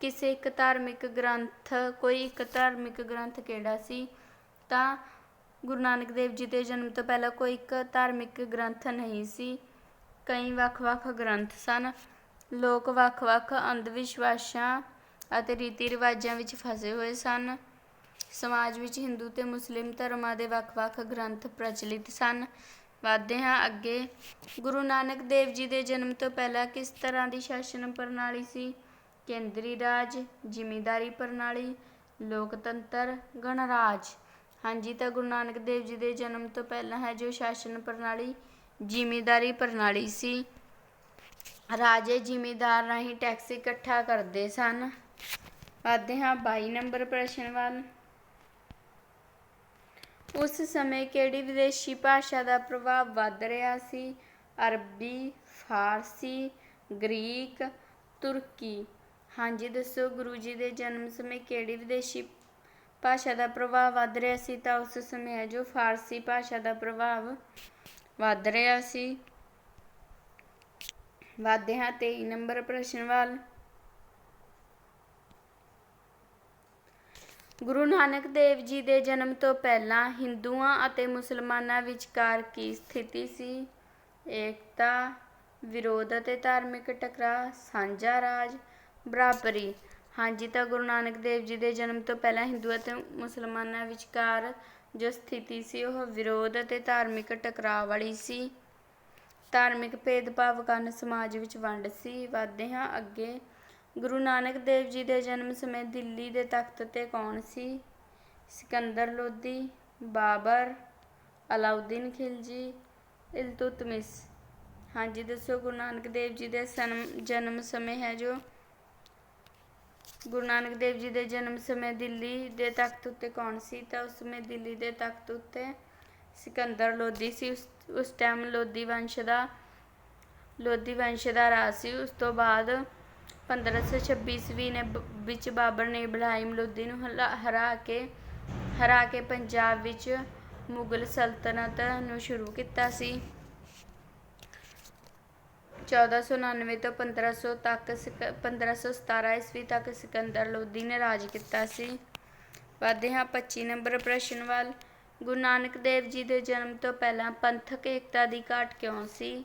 ਕਿਸੇ ਇੱਕ ਧਾਰਮਿਕ ਗ੍ਰੰਥ, ਕੋਈ ਇੱਕ ਧਾਰਮਿਕ ਗ੍ਰੰਥ ਕਿਹੜਾ ਸੀ? ਤਾਂ ਗੁਰੂ ਨਾਨਕ ਦੇਵ ਜੀ ਦੇ ਜਨਮ ਤੋਂ ਪਹਿਲਾਂ ਕੋਈ ਇੱਕ ਧਾਰਮਿਕ ਗ੍ਰੰਥ ਨਹੀਂ ਸੀ। ਕਈ ਵੱਖ-ਵੱਖ ਗ੍ਰੰਥ ਸਨ। ਲੋਕ ਵੱਖ-ਵੱਖ ਅੰਧ ਵਿਸ਼ਵਾਸਾਂ ਅਤੇ ਰੀਤੀ ਰਿਵਾਜਾਂ ਵਿੱਚ ਫਸੇ ਹੋਏ ਸਨ। ਸਮਾਜ ਵਿੱਚ ਹਿੰਦੂ ਤੇ ਮੁਸਲਿਮ ਧਰਮਾਂ ਦੇ ਵੱਖ-ਵੱਖ ਗ੍ਰੰਥ ਪ੍ਰਚਲਿਤ ਸਨ। ਵਧਦੇ ਹਾਂ ਅੱਗੇ। ਗੁਰੂ ਨਾਨਕ ਦੇਵ ਜੀ ਦੇ ਜਨਮ ਤੋਂ ਪਹਿਲਾਂ ਕਿਸ ਤਰ੍ਹਾਂ ਦੀ ਸ਼ਾਸਨ ਪ੍ਰਣਾਲੀ ਸੀ? ਕੇਂਦਰੀ ਰਾਜ, ਜ਼ਿਮੀਂਦਾਰੀ ਪ੍ਰਣਾਲੀ, ਲੋਕਤੰਤਰ, ਗਣਰਾਜ। ਹਾਂਜੀ ਤਾਂ ਗੁਰੂ ਨਾਨਕ ਦੇਵ ਜੀ ਦੇ ਜਨਮ ਤੋਂ ਪਹਿਲਾਂ ਹੈ ਜੋ ਸ਼ਾਸਨ ਪ੍ਰਣਾਲੀ, ਜ਼ਿਮੀਂਦਾਰੀ ਪ੍ਰਣਾਲੀ ਸੀ। ਰਾਜੇ ਜ਼ਿਮੀਂਦਾਰ ਰਾਹੀਂ ਟੈਕਸ ਇਕੱਠਾ ਕਰਦੇ ਸਨ। ਵਧਦੇ ਹਾਂ 22 ਨੰਬਰ ਪ੍ਰਸ਼ਨ ਵੱਲ। ਉਸ ਸਮੇਂ ਕਿਹੜੀ ਵਿਦੇਸ਼ੀ ਭਾਸ਼ਾ ਦਾ ਪ੍ਰਭਾਵ ਵੱਧ ਰਿਹਾ ਸੀ? ਅਰਬੀ, ਫਾਰਸੀ, ਗ੍ਰੀਕ, ਤੁਰਕੀ। ਹਾਂਜੀ, ਦੱਸੋ, ਗੁਰੂ ਜੀ ਦੇ ਜਨਮ ਸਮੇਂ ਕਿਹੜੀ ਵਿਦੇਸ਼ੀ ਭਾਸ਼ਾ ਦਾ ਪ੍ਰਭਾਵ ਵੱਧ ਰਿਹਾ ਸੀ? ਤਾਂ ਉਸ ਸਮੇਂ ਹੈ ਜੋ ਫਾਰਸੀ ਭਾਸ਼ਾ ਦਾ ਪ੍ਰਭਾਵ ਵੱਧ ਰਿਹਾ ਸੀ। ਵਧਦੇ ਹਾਂ 23 ਨੰਬਰ ਪ੍ਰਸ਼ਨ ਵੱਲ। ਗੁਰੂ ਨਾਨਕ ਦੇਵ ਜੀ ਦੇ ਜਨਮ ਤੋਂ ਪਹਿਲਾਂ ਹਿੰਦੂਆਂ ਅਤੇ ਮੁਸਲਮਾਨਾਂ ਵਿਚਕਾਰ ਕੀ ਸਥਿਤੀ ਸੀ? ਏਕਤਾ, ਵਿਰੋਧ ਅਤੇ ਧਾਰਮਿਕ ਟਕਰਾਅ, ਸਾਂਝਾ ਰਾਜ, ਬਰਾਬਰੀ। ਹਾਂਜੀ, ਤਾਂ ਗੁਰੂ ਨਾਨਕ ਦੇਵ ਜੀ ਦੇ ਜਨਮ ਤੋਂ ਪਹਿਲਾਂ ਹਿੰਦੂ ਅਤੇ ਮੁਸਲਮਾਨਾਂ ਵਿਚਕਾਰ ਜੋ ਸਥਿਤੀ ਸੀ, ਉਹ ਵਿਰੋਧ ਅਤੇ ਧਾਰਮਿਕ ਟਕਰਾਅ ਵਾਲੀ ਸੀ। ਧਾਰਮਿਕ ਭੇਦਭਾਵ ਕਾਰਨ ਸਮਾਜ ਵਿੱਚ ਵੰਡ ਸੀ। ਵਧਦੇ ਹਾਂ ਅੱਗੇ ਗੁਰੂ ਨਾਨਕ ਦੇਵ ਜੀ ਦੇ ਜਨਮ ਸਮੇਂ ਦਿੱਲੀ ਦੇ ਤਖਤ ਤੇ ਕੌਣ ਸੀ? ਸਿਕੰਦਰ ਲੋਧੀ, ਬਾਬਰ, ਅਲਾਉਦੀਨ ਖਿਲਜੀ ਇਲਤੁਤਮਿਸ ਹਾਂਜੀ, ਦੱਸੋ ਗੁਰੂ ਨਾਨਕ ਦੇਵ ਜੀ ਦੇ ਸਨਮ, ਜਨਮ ਸਮੇਂ ਹੈ ਜੋ? ਗੁਰੂ ਨਾਨਕ ਦੇਵ ਜੀ ਦੇ ਜਨਮ ਸਮੇਂ ਦਿੱਲੀ ਦੇ ਤਖਤ ਉੱਤੇ ਕੌਣ ਸੀ? ਤਾਂ ਉਸ ਸਮੇਂ ਦਿੱਲੀ ਦੇ ਤਖਤ ਉੱਤੇ ਸਿਕੰਦਰ ਲੋਧੀ ਸੀ। ਉਸ ਉਸ ਟਾਈਮ ਲੋਧੀ ਵੰਸ਼ ਦਾ, ਲੋਧੀ ਵੰਸ਼ ਦਾ ਰਾਜ ਸੀ। ਉਸ ਤੋਂ ਬਾਅਦ 1526 ਈਸਵੀ ਨੇ ਬ- ਵਿੱਚ ਬਾਬਰ ਨੇ ਇਬਰਾਹਿਮ ਲੋਧੀ ਨੂੰ ਹਲਾ- ਹਰਾ ਕੇ ਹਰਾ ਕੇ ਪੰਜਾਬ ਵਿੱਚ ਮੁਗਲ ਸਲਤਨਤ ਨੂੰ ਸ਼ੁਰੂ ਕੀਤਾ ਸੀ। 1499 ਤੋਂ 1500 ਤੱਕ ਸਿਕ- 1517 ਈਸਵੀ ਤੱਕ ਸਿਕੰਦਰ ਲੋਧੀ ਨੇ ਰਾਜ ਕੀਤਾ ਸੀ। ਵਧਦੇ ਹਾਂ 25 ਨੰਬਰ ਪ੍ਰਸ਼ਨ ਵੱਲ। ਗੁਰੂ ਨਾਨਕ ਦੇਵ ਜੀ ਦੇ ਜਨਮ ਤੋਂ ਪਹਿਲਾਂ ਪੰਥਕ ਏਕਤਾ ਦੀ ਘਾਟ ਕਿਉਂ ਸੀ?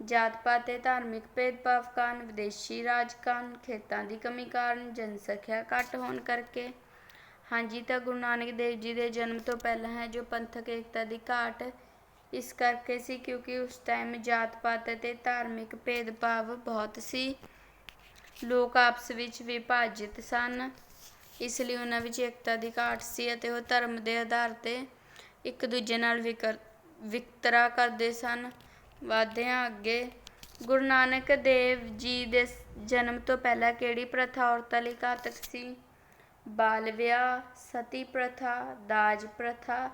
ਜਾਤ ਪਾਤ ਤੇ ਧਾਰਮਿਕ ਭੇਦਭਾਵ ਕਾਰਨ ਵਿਦੇਸ਼ੀ ਰਾਜ ਕਾਰਨ ਖੇਤਾਂ ਦੀ ਕਮੀ ਕਾਰਨ ਜਨਸੰਖਿਆ ਘੱਟ ਹੋਣ ਕਰਕੇ। ਹਾਂਜੀ, ਤਾਂ ਗੁਰੂ ਨਾਨਕ ਦੇਵ ਜੀ ਦੇ ਜਨਮ ਤੋਂ ਪਹਿਲਾਂ ਹੈ ਜੋ ਪੰਥਕ ਏਕਤਾ ਦੀ ਘਾਟ। ਇਸ ਕਰਕੇ ਸੀ ਕਿਉਂਕਿ ਉਸ ਟਾਈਮ ਜਾਤ ਪਾਤ ਅਤੇ ਧਾਰਮਿਕ ਭੇਦਭਾਵ ਬਹੁਤ ਸੀ। ਲੋਕ ਆਪਸ ਵਿੱਚ ਵਿਭਾਜਿਤ ਸਨ। ਇਸ ਲਈ ਉਹਨਾਂ ਵਿੱਚ ਏਕਤਾ ਦੀ ਘਾਟ ਸੀ ਅਤੇ ਉਹ ਧਰਮ ਦੇ ਆਧਾਰ ਤੇ ਇੱਕ ਦੂਜੇ ਨਾਲ ਵਿਕਰ, ਵਿਤਕਰਾ ਕਰਦੇ ਸਨ। ਵਧਦੇ ਹਾਂ ਅੱਗੇ। ਗੁਰੂ ਨਾਨਕ ਦੇਵ ਜੀ ਦੇ ਜਨਮ ਤੋਂ ਪਹਿਲਾਂ ਕਿਹੜੀ ਪ੍ਰਥਾ ਔਰਤਾਂ ਲਈ ਘਾਤਕ ਸੀ? ਬਾਲ ਵਿਆਹ, ਸਤੀ ਪ੍ਰਥਾ, ਦਾਜ ਪ੍ਰਥਾ,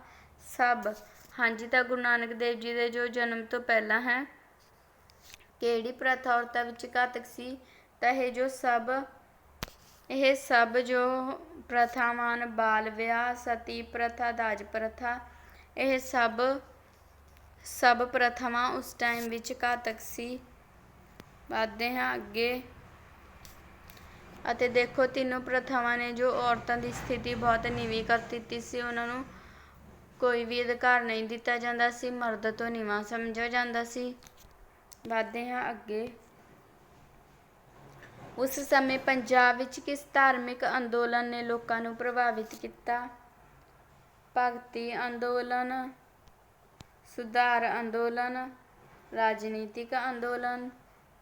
ਸਭ। ਹਾਂਜੀ ਤਾਂ ਗੁਰੂ ਨਾਨਕ ਦੇਵ ਜੀ ਦੇ ਜੋ ਜਨਮ ਤੋਂ ਪਹਿਲਾਂ ਹੈ, ਕਿਹੜੀ ਪ੍ਰਥਾ ਔਰਤਾਂ ਵਿੱਚ ਘਾਤਕ ਸੀ? ਤਾਂ ਇਹ ਜੋ ਸਭ, ਇਹ ਸਭ ਜੋ ਪ੍ਰਥਾਵਾਂ ਬਾਲ ਵਿਆਹ, ਸਤੀ ਪ੍ਰਥਾ, ਦਾਜ ਪ੍ਰਥਾ, ਇਹ ਸਭ ਸਭ ਪ੍ਰਥਾਵਾਂ ਉਸ ਟਾਈਮ ਵਿੱਚ ਘਾਤਕ ਸੀ। ਵਧਦੇ ਹਾਂ ਅੱਗੇ। ਅਤੇ ਦੇਖੋ ਤਿੰਨੋਂ ਪ੍ਰਥਾਵਾਂ ਨੇ ਜੋ ਔਰਤਾਂ ਦੀ ਸਥਿਤੀ ਬਹੁਤ ਨੀਵੀਂ ਕਰ ਦਿੱਤੀ ਸੀ, ਉਹਨਾਂ ਨੂੰ ਕੋਈ ਵੀ ਅਧਿਕਾਰ ਨਹੀਂ ਦਿੱਤਾ ਜਾਂਦਾ ਸੀ, ਮਰਦ ਤੋਂ ਨੀਵਾਂ ਸਮਝਿਆ ਜਾਂਦਾ ਸੀ। ਵਧਦੇ ਹਾਂ ਅੱਗੇ। ਉਸ ਸਮੇਂ ਪੰਜਾਬ ਵਿੱਚ ਕਿਸ ਧਾਰਮਿਕ ਅੰਦੋਲਨ ਨੇ ਲੋਕਾਂ ਨੂੰ ਪ੍ਰਭਾਵਿਤ ਕੀਤਾ? ਭਗਤੀ ਅੰਦੋਲਨ ਸੁਧਾਰ ਅੰਦੋਲਨ, ਰਾਜਨੀਤਿਕ ਅੰਦੋਲਨ,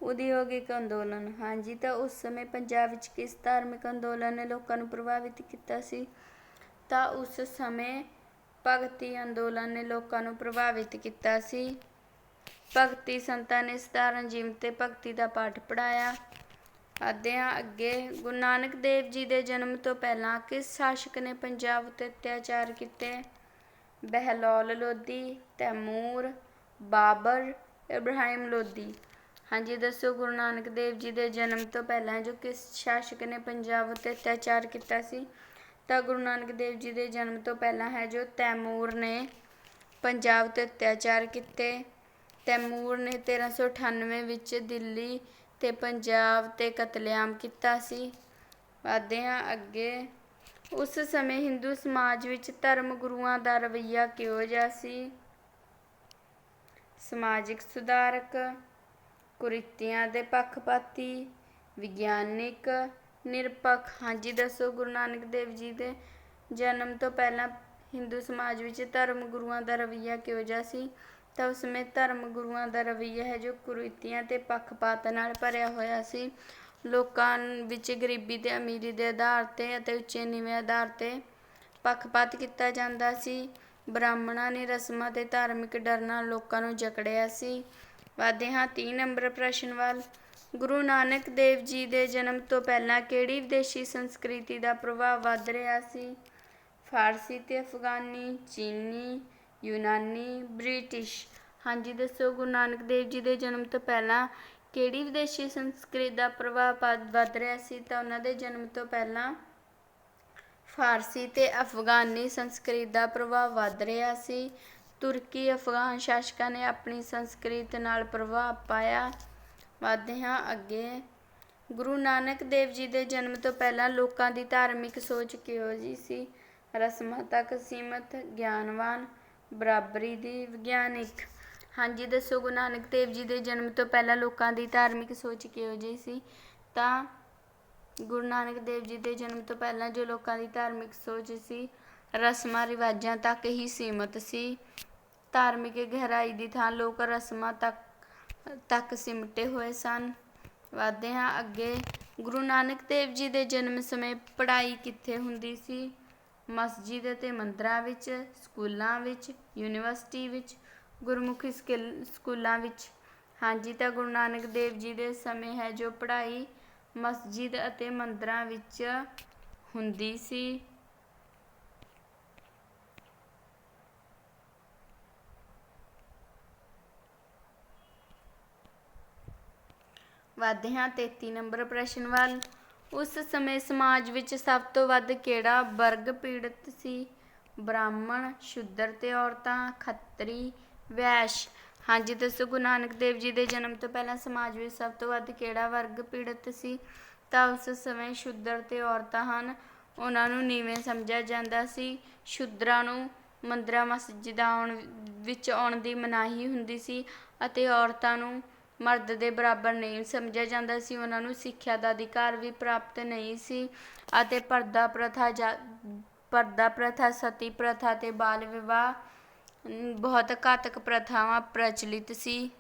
ਉਦਯੋਗਿਕ ਅੰਦੋਲਨ। ਹਾਂਜੀ, ਤਾਂ ਉਸ ਸਮੇਂ ਪੰਜਾਬ ਵਿੱਚ ਕਿਸ ਧਾਰਮਿਕ ਅੰਦੋਲਨ ਨੇ ਲੋਕਾਂ ਨੂੰ ਪ੍ਰਭਾਵਿਤ ਕੀਤਾ ਸੀ? ਤਾਂ ਉਸ ਸਮੇਂ ਭਗਤੀ ਅੰਦੋਲਨ ਨੇ ਲੋਕਾਂ ਨੂੰ ਪ੍ਰਭਾਵਿਤ ਕੀਤਾ ਸੀ। ਭਗਤੀ ਸੰਤਾਂ ਨੇ ਸਧਾਰਨ ਜੀਵਨ ਤੇ ਭਗਤੀ ਦਾ ਪਾਠ ਪੜਾਇਆ ਆਦੇ ਅੱਗੇ ਗੁਰੂ ਨਾਨਕ ਦੇਵ ਜੀ ਦੇ ਜਨਮ ਤੋਂ ਪਹਿਲਾਂ ਕਿਸ ਸ਼ਾਸਕ ਨੇ ਪੰਜਾਬ ਉੱਤੇ ਅਤਿਆਚਾਰ ਕੀਤੇ? ਬਹਿਲੋਲ ਲੋਧੀ ਤੈਮੂਰ, ਬਾਬਰ, ਇਬਰਾਹਿਮ ਲੋਧੀ ਹਾਂਜੀ, ਦੱਸੋ ਗੁਰੂ ਨਾਨਕ ਦੇਵ ਜੀ ਦੇ ਜਨਮ ਤੋਂ ਪਹਿਲਾਂ ਜੋ ਕਿਸ ਸ਼ਾਸਕ ਨੇ ਪੰਜਾਬ ਉੱਤੇ ਅਤਿਆਚਾਰ ਕੀਤਾ ਸੀ? ਤਾਂ ਗੁਰੂ ਨਾਨਕ ਦੇਵ ਜੀ ਦੇ ਜਨਮ ਤੋਂ ਪਹਿਲਾਂ ਹੈ ਜੋ ਤੈਮੂਰ ਨੇ ਪੰਜਾਬ ਤੇ ਅਤਿਆਚਾਰ ਕੀਤੇ। ਤੈਮੂਰ ਨੇ 1398 ਵਿੱਚ ਦਿੱਲੀ ਤੇ ਪੰਜਾਬ ਤੇ ਕਤਲੇਆਮ ਕੀਤਾ ਸੀ। ਵਧਦੇ ਅੱਗੇ ਉਸ ਸਮੇਂ ਹਿੰਦੂ ਸਮਾਜ ਵਿੱਚ ਧਰਮ ਗੁਰੂਆਂ ਦਾ ਰਵੱਈਆ ਕਿਹੋ ਜਿਹਾ ਸੀ? ਸਮਾਜਿਕ ਸੁਧਾਰਕ, ਕੁਰੀਤੀਆਂ ਦੇ ਪੱਖਪਾਤੀ, ਵਿਗਿਆਨਿਕ, ਨਿਰਪੱਖ। ਹਾਂਜੀ ਦੱਸੋ ਗੁਰੂ ਨਾਨਕ ਦੇਵ ਜੀ ਦੇ ਜਨਮ ਤੋਂ ਪਹਿਲਾਂ ਹਿੰਦੂ ਸਮਾਜ ਵਿੱਚ ਧਰਮ ਗੁਰੂਆਂ ਦਾ ਰਵੱਈਆ ਕਿਹੋ ਜਿਹਾ ਸੀ? ਤਾਂ ਉਸ ਸਮੇਂ ਧਰਮ ਗੁਰੂਆਂ ਦਾ ਰਵੱਈਆ ਹੈ ਜੋ ਕੁਰੀਤੀਆਂ ਤੇ ਪੱਖਪਾਤ ਨਾਲ ਭਰਿਆ ਹੋਇਆ ਸੀ। ਲੋਕਾਂ ਵਿੱਚ ਗਰੀਬੀ ਤੇ ਅਮੀਰੀ ਦੇ ਆਧਾਰ ਤੇ ਅਤੇ ਉੱਚੇ ਨੀਵੇਂ ਆਧਾਰ ਤੇ ਪੱਖਪਾਤ ਕੀਤਾ ਜਾਂਦਾ ਸੀ। ਬ੍ਰਾਹਮਣਾਂ ਨੇ ਰਸਮਾਂ ਤੇ ਧਾਰਮਿਕ ਡਰ ਨਾਲ ਲੋਕਾਂ ਨੂੰ ਜਕੜਿਆ ਸੀ। ਵਧਦੇ ਹਾਂ 3 ਨੰਬਰ ਪ੍ਰਸ਼ਨ ਵੱਲ। ਗੁਰੂ ਨਾਨਕ ਦੇਵ ਜੀ ਦੇ ਜਨਮ ਤੋਂ ਪਹਿਲਾਂ ਕਿਹੜੀ ਵਿਦੇਸ਼ੀ ਸੰਸਕ੍ਰਿਤੀ ਦਾ ਪ੍ਰਭਾਵ ਵੱਧ ਰਿਹਾ ਸੀ? ਫਾਰਸੀ ਤੇ ਅਫਗਾਨੀ, ਚੀਨੀ, ਯੂਨਾਨੀ, ਬ੍ਰਿਟਿਸ਼। ਹਾਂਜੀ, ਦੱਸੋ, ਗੁਰੂ ਨਾਨਕ ਦੇਵ ਜੀ ਦੇ ਜਨਮ ਤੋਂ ਪਹਿਲਾਂ ਕਿਹੜੀ ਵਿਦੇਸ਼ੀ ਸੰਸਕ੍ਰਿਤ ਦਾ ਪ੍ਰਭਾਵ ਵੱਧ- ਵੱਧ ਰਿਹਾ ਸੀ ਤਾਂ ਉਹਨਾਂ ਦੇ ਜਨਮ ਤੋਂ ਪਹਿਲਾਂ ਫਾਰਸੀ ਤੇ ਅਫਗਾਨੀ ਸੰਸਕ੍ਰਿਤ ਦਾ ਪ੍ਰਭਾਵ ਵੱਧ ਰਿਹਾ ਸੀ। ਤੁਰਕੀ ਅਫਗਾਨ ਸ਼ਾਸਕਾਂ ਨੇ ਆਪਣੀ ਸੰਸਕ੍ਰਿਤ ਨਾਲ ਪ੍ਰਭਾਵ ਪਾਇਆ। ਵਧਦੇ ਹਾਂ ਅੱਗੇ ਗੁਰੂ ਨਾਨਕ ਦੇਵ ਜੀ ਦੇ ਜਨਮ ਤੋਂ ਪਹਿਲਾਂ ਲੋਕਾਂ ਦੀ ਧਾਰਮਿਕ ਸੋਚ ਕਿਹੋ ਜਿਹੀ ਸੀ? ਰਸਮਾਂ ਤੱਕ ਸੀਮਤ, ਗਿਆਨਵਾਨ, ਬਰਾਬਰੀ ਦੀ ਵਿਗਿਆਨਿਕ ਹਾਂਜੀ, ਦੱਸੋ ਗੁਰੂ ਨਾਨਕ ਦੇਵ ਜੀ ਦੇ ਜਨਮ ਤੋਂ ਪਹਿਲਾਂ ਲੋਕਾਂ ਦੀ ਧਾਰਮਿਕ ਸੋਚ ਕਿਹੋ ਜਿਹੀ ਸੀ? ਤਾਂ ਗੁਰੂ ਨਾਨਕ ਦੇਵ ਜੀ ਦੇ ਜਨਮ ਤੋਂ ਪਹਿਲਾਂ ਜੋ ਲੋਕਾਂ ਦੀ ਧਾਰਮਿਕ ਸੋਚ ਸੀ, ਰਸਮਾਂ ਰਿਵਾਜਾਂ ਤੱਕ ਹੀ ਸੀਮਤ ਸੀ। ਧਾਰਮਿਕ ਗਹਿਰਾਈ ਦੀ ਥਾਂ ਲੋਕ ਰਸਮਾਂ ਤੱਕ ਤੱਕ ਸਿਮਟੇ ਹੋਏ ਸਨ। ਵਧਦੇ ਹਾਂ ਅੱਗੇ, ਗੁਰੂ ਨਾਨਕ ਦੇਵ ਜੀ ਦੇ ਜਨਮ ਸਮੇਂ ਪੜ੍ਹਾਈ ਕਿੱਥੇ ਹੁੰਦੀ ਸੀ? ਮਸਜਿਦ ਅਤੇ ਮੰਦਰਾਂ ਵਿੱਚ, ਸਕੂਲਾਂ ਵਿੱਚ, ਯੂਨੀਵਰਸਿਟੀ ਵਿੱਚ ਗੁਰਮੁਖੀ ਸਕਿੱਲ, ਸਕੂਲਾਂ ਵਿੱਚ। ਹਾਂਜੀ, ਤਾਂ ਗੁਰੂ ਨਾਨਕ ਦੇਵ ਜੀ ਦੇ ਸਮੇਂ ਹੈ ਜੋ ਪੜ੍ਹਾਈ ਮਸਜਿਦ ਅਤੇ ਮੰਦਰਾਂ ਵਿੱਚ ਹੁੰਦੀ ਸੀ। ਵਧਦੇ ਹਾਂ 33 ਨੰਬਰ ਪ੍ਰਸ਼ਨ ਵੱਲ। ਉਸ ਸਮੇਂ ਸਮਾਜ ਵਿੱਚ ਸਭ ਤੋਂ ਵੱਧ ਕਿਹੜਾ ਵਰਗ ਪੀੜਤ ਸੀ? ਬ੍ਰਾਹਮਣ, ਸ਼ੂਦਰ ਤੇ ਔਰਤਾਂ, ਖੱਤਰੀ ਵੈਸ਼। ਹਾਂਜੀ, ਦੱਸੋ ਗੁਰੂ ਨਾਨਕ ਦੇਵ ਜੀ ਦੇ ਜਨਮ ਤੋਂ ਪਹਿਲਾਂ ਸਮਾਜ ਵਿੱਚ ਸਭ ਤੋਂ ਵੱਧ ਕਿਹੜਾ ਵਰਗ ਪੀੜਤ ਸੀ? ਤਾਂ ਉਸ ਸਮੇਂ ਸ਼ੂਦਰ ਤੇ ਔਰਤਾਂ ਹਨ। ਉਹਨਾਂ ਨੂੰ ਨੀਵੇਂ ਸਮਝਿਆ ਜਾਂਦਾ ਸੀ। ਸ਼ੂਦਰਾਂ ਨੂੰ ਮੰਦਰਾਂ ਮਸਜਿਦਾਂ ਆਉਣ ਵਿੱਚ ਆਉਣ ਦੀ ਮਨਾਹੀ ਹੁੰਦੀ ਸੀ ਅਤੇ ਔਰਤਾਂ ਨੂੰ ਮਰਦ ਦੇ ਬਰਾਬਰ ਨਹੀਂ ਸਮਝਿਆ ਜਾਂਦਾ ਸੀ। ਉਹਨਾਂ ਨੂੰ ਸਿੱਖਿਆ ਦਾ ਅਧਿਕਾਰ ਵੀ ਪ੍ਰਾਪਤ ਨਹੀਂ ਸੀ ਅਤੇ ਪਰਦਾ ਪ੍ਰਥਾ ਜਾ- ਪਰਦਾ ਪ੍ਰਥਾ, ਸਤੀ ਪ੍ਰਥਾ ਤੇ ਬਾਲ ਵਿਵਾਹ ਬਹੁਤ ਘਾਤਕ ਪ੍ਰਥਾਵਾਂ ਪ੍ਰਚਲਿਤ ਸੀ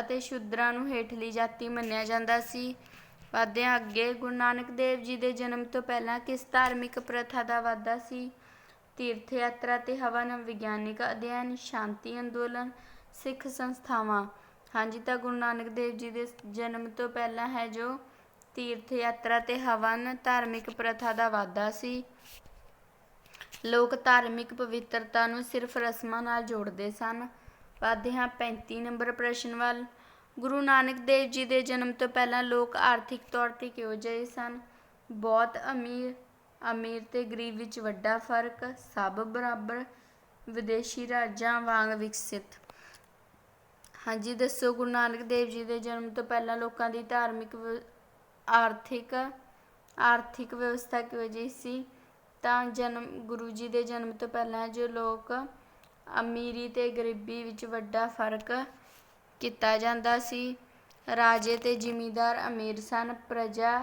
ਅਤੇ ਸ਼ੂਦਰਾਂ ਨੂੰ ਹੇਠਲੀ ਜਾਤੀ ਮੰਨਿਆ ਜਾਂਦਾ ਸੀ। ਵਾਧਿਆਂ ਅੱਗੇ ਗੁਰੂ ਨਾਨਕ ਦੇਵ ਜੀ ਦੇ ਜਨਮ ਤੋਂ ਪਹਿਲਾਂ ਕਿਸ ਧਾਰਮਿਕ ਪ੍ਰਥਾ ਦਾ ਵਾਧਾ ਸੀ? ਤੀਰਥ ਯਾਤਰਾ ਤੇ ਹਵਨ ਵਿਗਿਆਨਿਕ ਅਧਿਐਨ, ਸ਼ਾਂਤੀ ਅੰਦੋਲਨ, ਸਿੱਖ ਸੰਸਥਾਵਾਂ। ਹਾਂਜੀ, ਤਾਂ ਗੁਰੂ ਨਾਨਕ ਦੇਵ ਜੀ ਦੇ ਜਨਮ ਤੋਂ ਪਹਿਲਾਂ ਹੈ ਜੋ ਤੀਰਥ ਯਾਤਰਾ ਤੇ ਹਵਨ ਧਾਰਮਿਕ ਪ੍ਰਥਾ ਦਾ ਵਾਧਾ ਸੀ। ਲੋਕ ਧਾਰਮਿਕ ਪਵਿੱਤਰਤਾ ਨੂੰ ਸਿਰਫ ਰਸਮਾਂ ਨਾਲ ਜੋੜਦੇ ਸਨ। ਵਧਦੇ ਹਾਂ 35 ਨੰਬਰ ਪ੍ਰਸ਼ਨ ਵੱਲ, ਗੁਰੂ ਨਾਨਕ ਦੇਵ ਜੀ ਦੇ ਜਨਮ ਤੋਂ ਪਹਿਲਾਂ ਲੋਕ ਆਰਥਿਕ ਤੌਰ ਤੇ ਕਿਹੋ ਜਿਹੇ ਸਨ? ਬਹੁਤ ਅਮੀਰ ਅਮੀਰ ਤੇ ਗਰੀਬ ਵਿੱਚ ਵੱਡਾ ਫ਼ਰਕ, ਸਭ ਬਰਾਬਰ ਵਿਦੇਸ਼ੀ ਰਾਜਾਂ ਵਾਂਗ ਵਿਕਸਿਤ। ਹਾਂਜੀ, ਦੱਸੋ ਗੁਰੂ ਨਾਨਕ ਦੇਵ ਜੀ ਦੇ ਜਨਮ ਤੋਂ ਪਹਿਲਾਂ ਲੋਕਾਂ ਦੀ ਧਾਰਮਿਕ ਵਿ- ਆਰਥਿਕ ਆਰਥਿਕ ਵਿਵਸਥਾ ਕਿਹੋ ਜਿਹੀ ਸੀ? ਤਾਂ ਜਨਮ, ਗੁਰੂ ਜੀ ਦੇ ਜਨਮ ਤੋਂ ਪਹਿਲਾਂ ਜੋ ਲੋਕ ਅਮੀਰੀ ਤੇ ਗਰੀਬੀ ਵਿੱਚ ਵੱਡਾ ਫ਼ਰਕ ਕੀਤਾ ਜਾਂਦਾ ਸੀ, ਰਾਜੇ ਤੇ ਜ਼ਿਮੀਂਦਾਰ ਅਮੀਰ ਸਨ, ਪ੍ਰਜਾ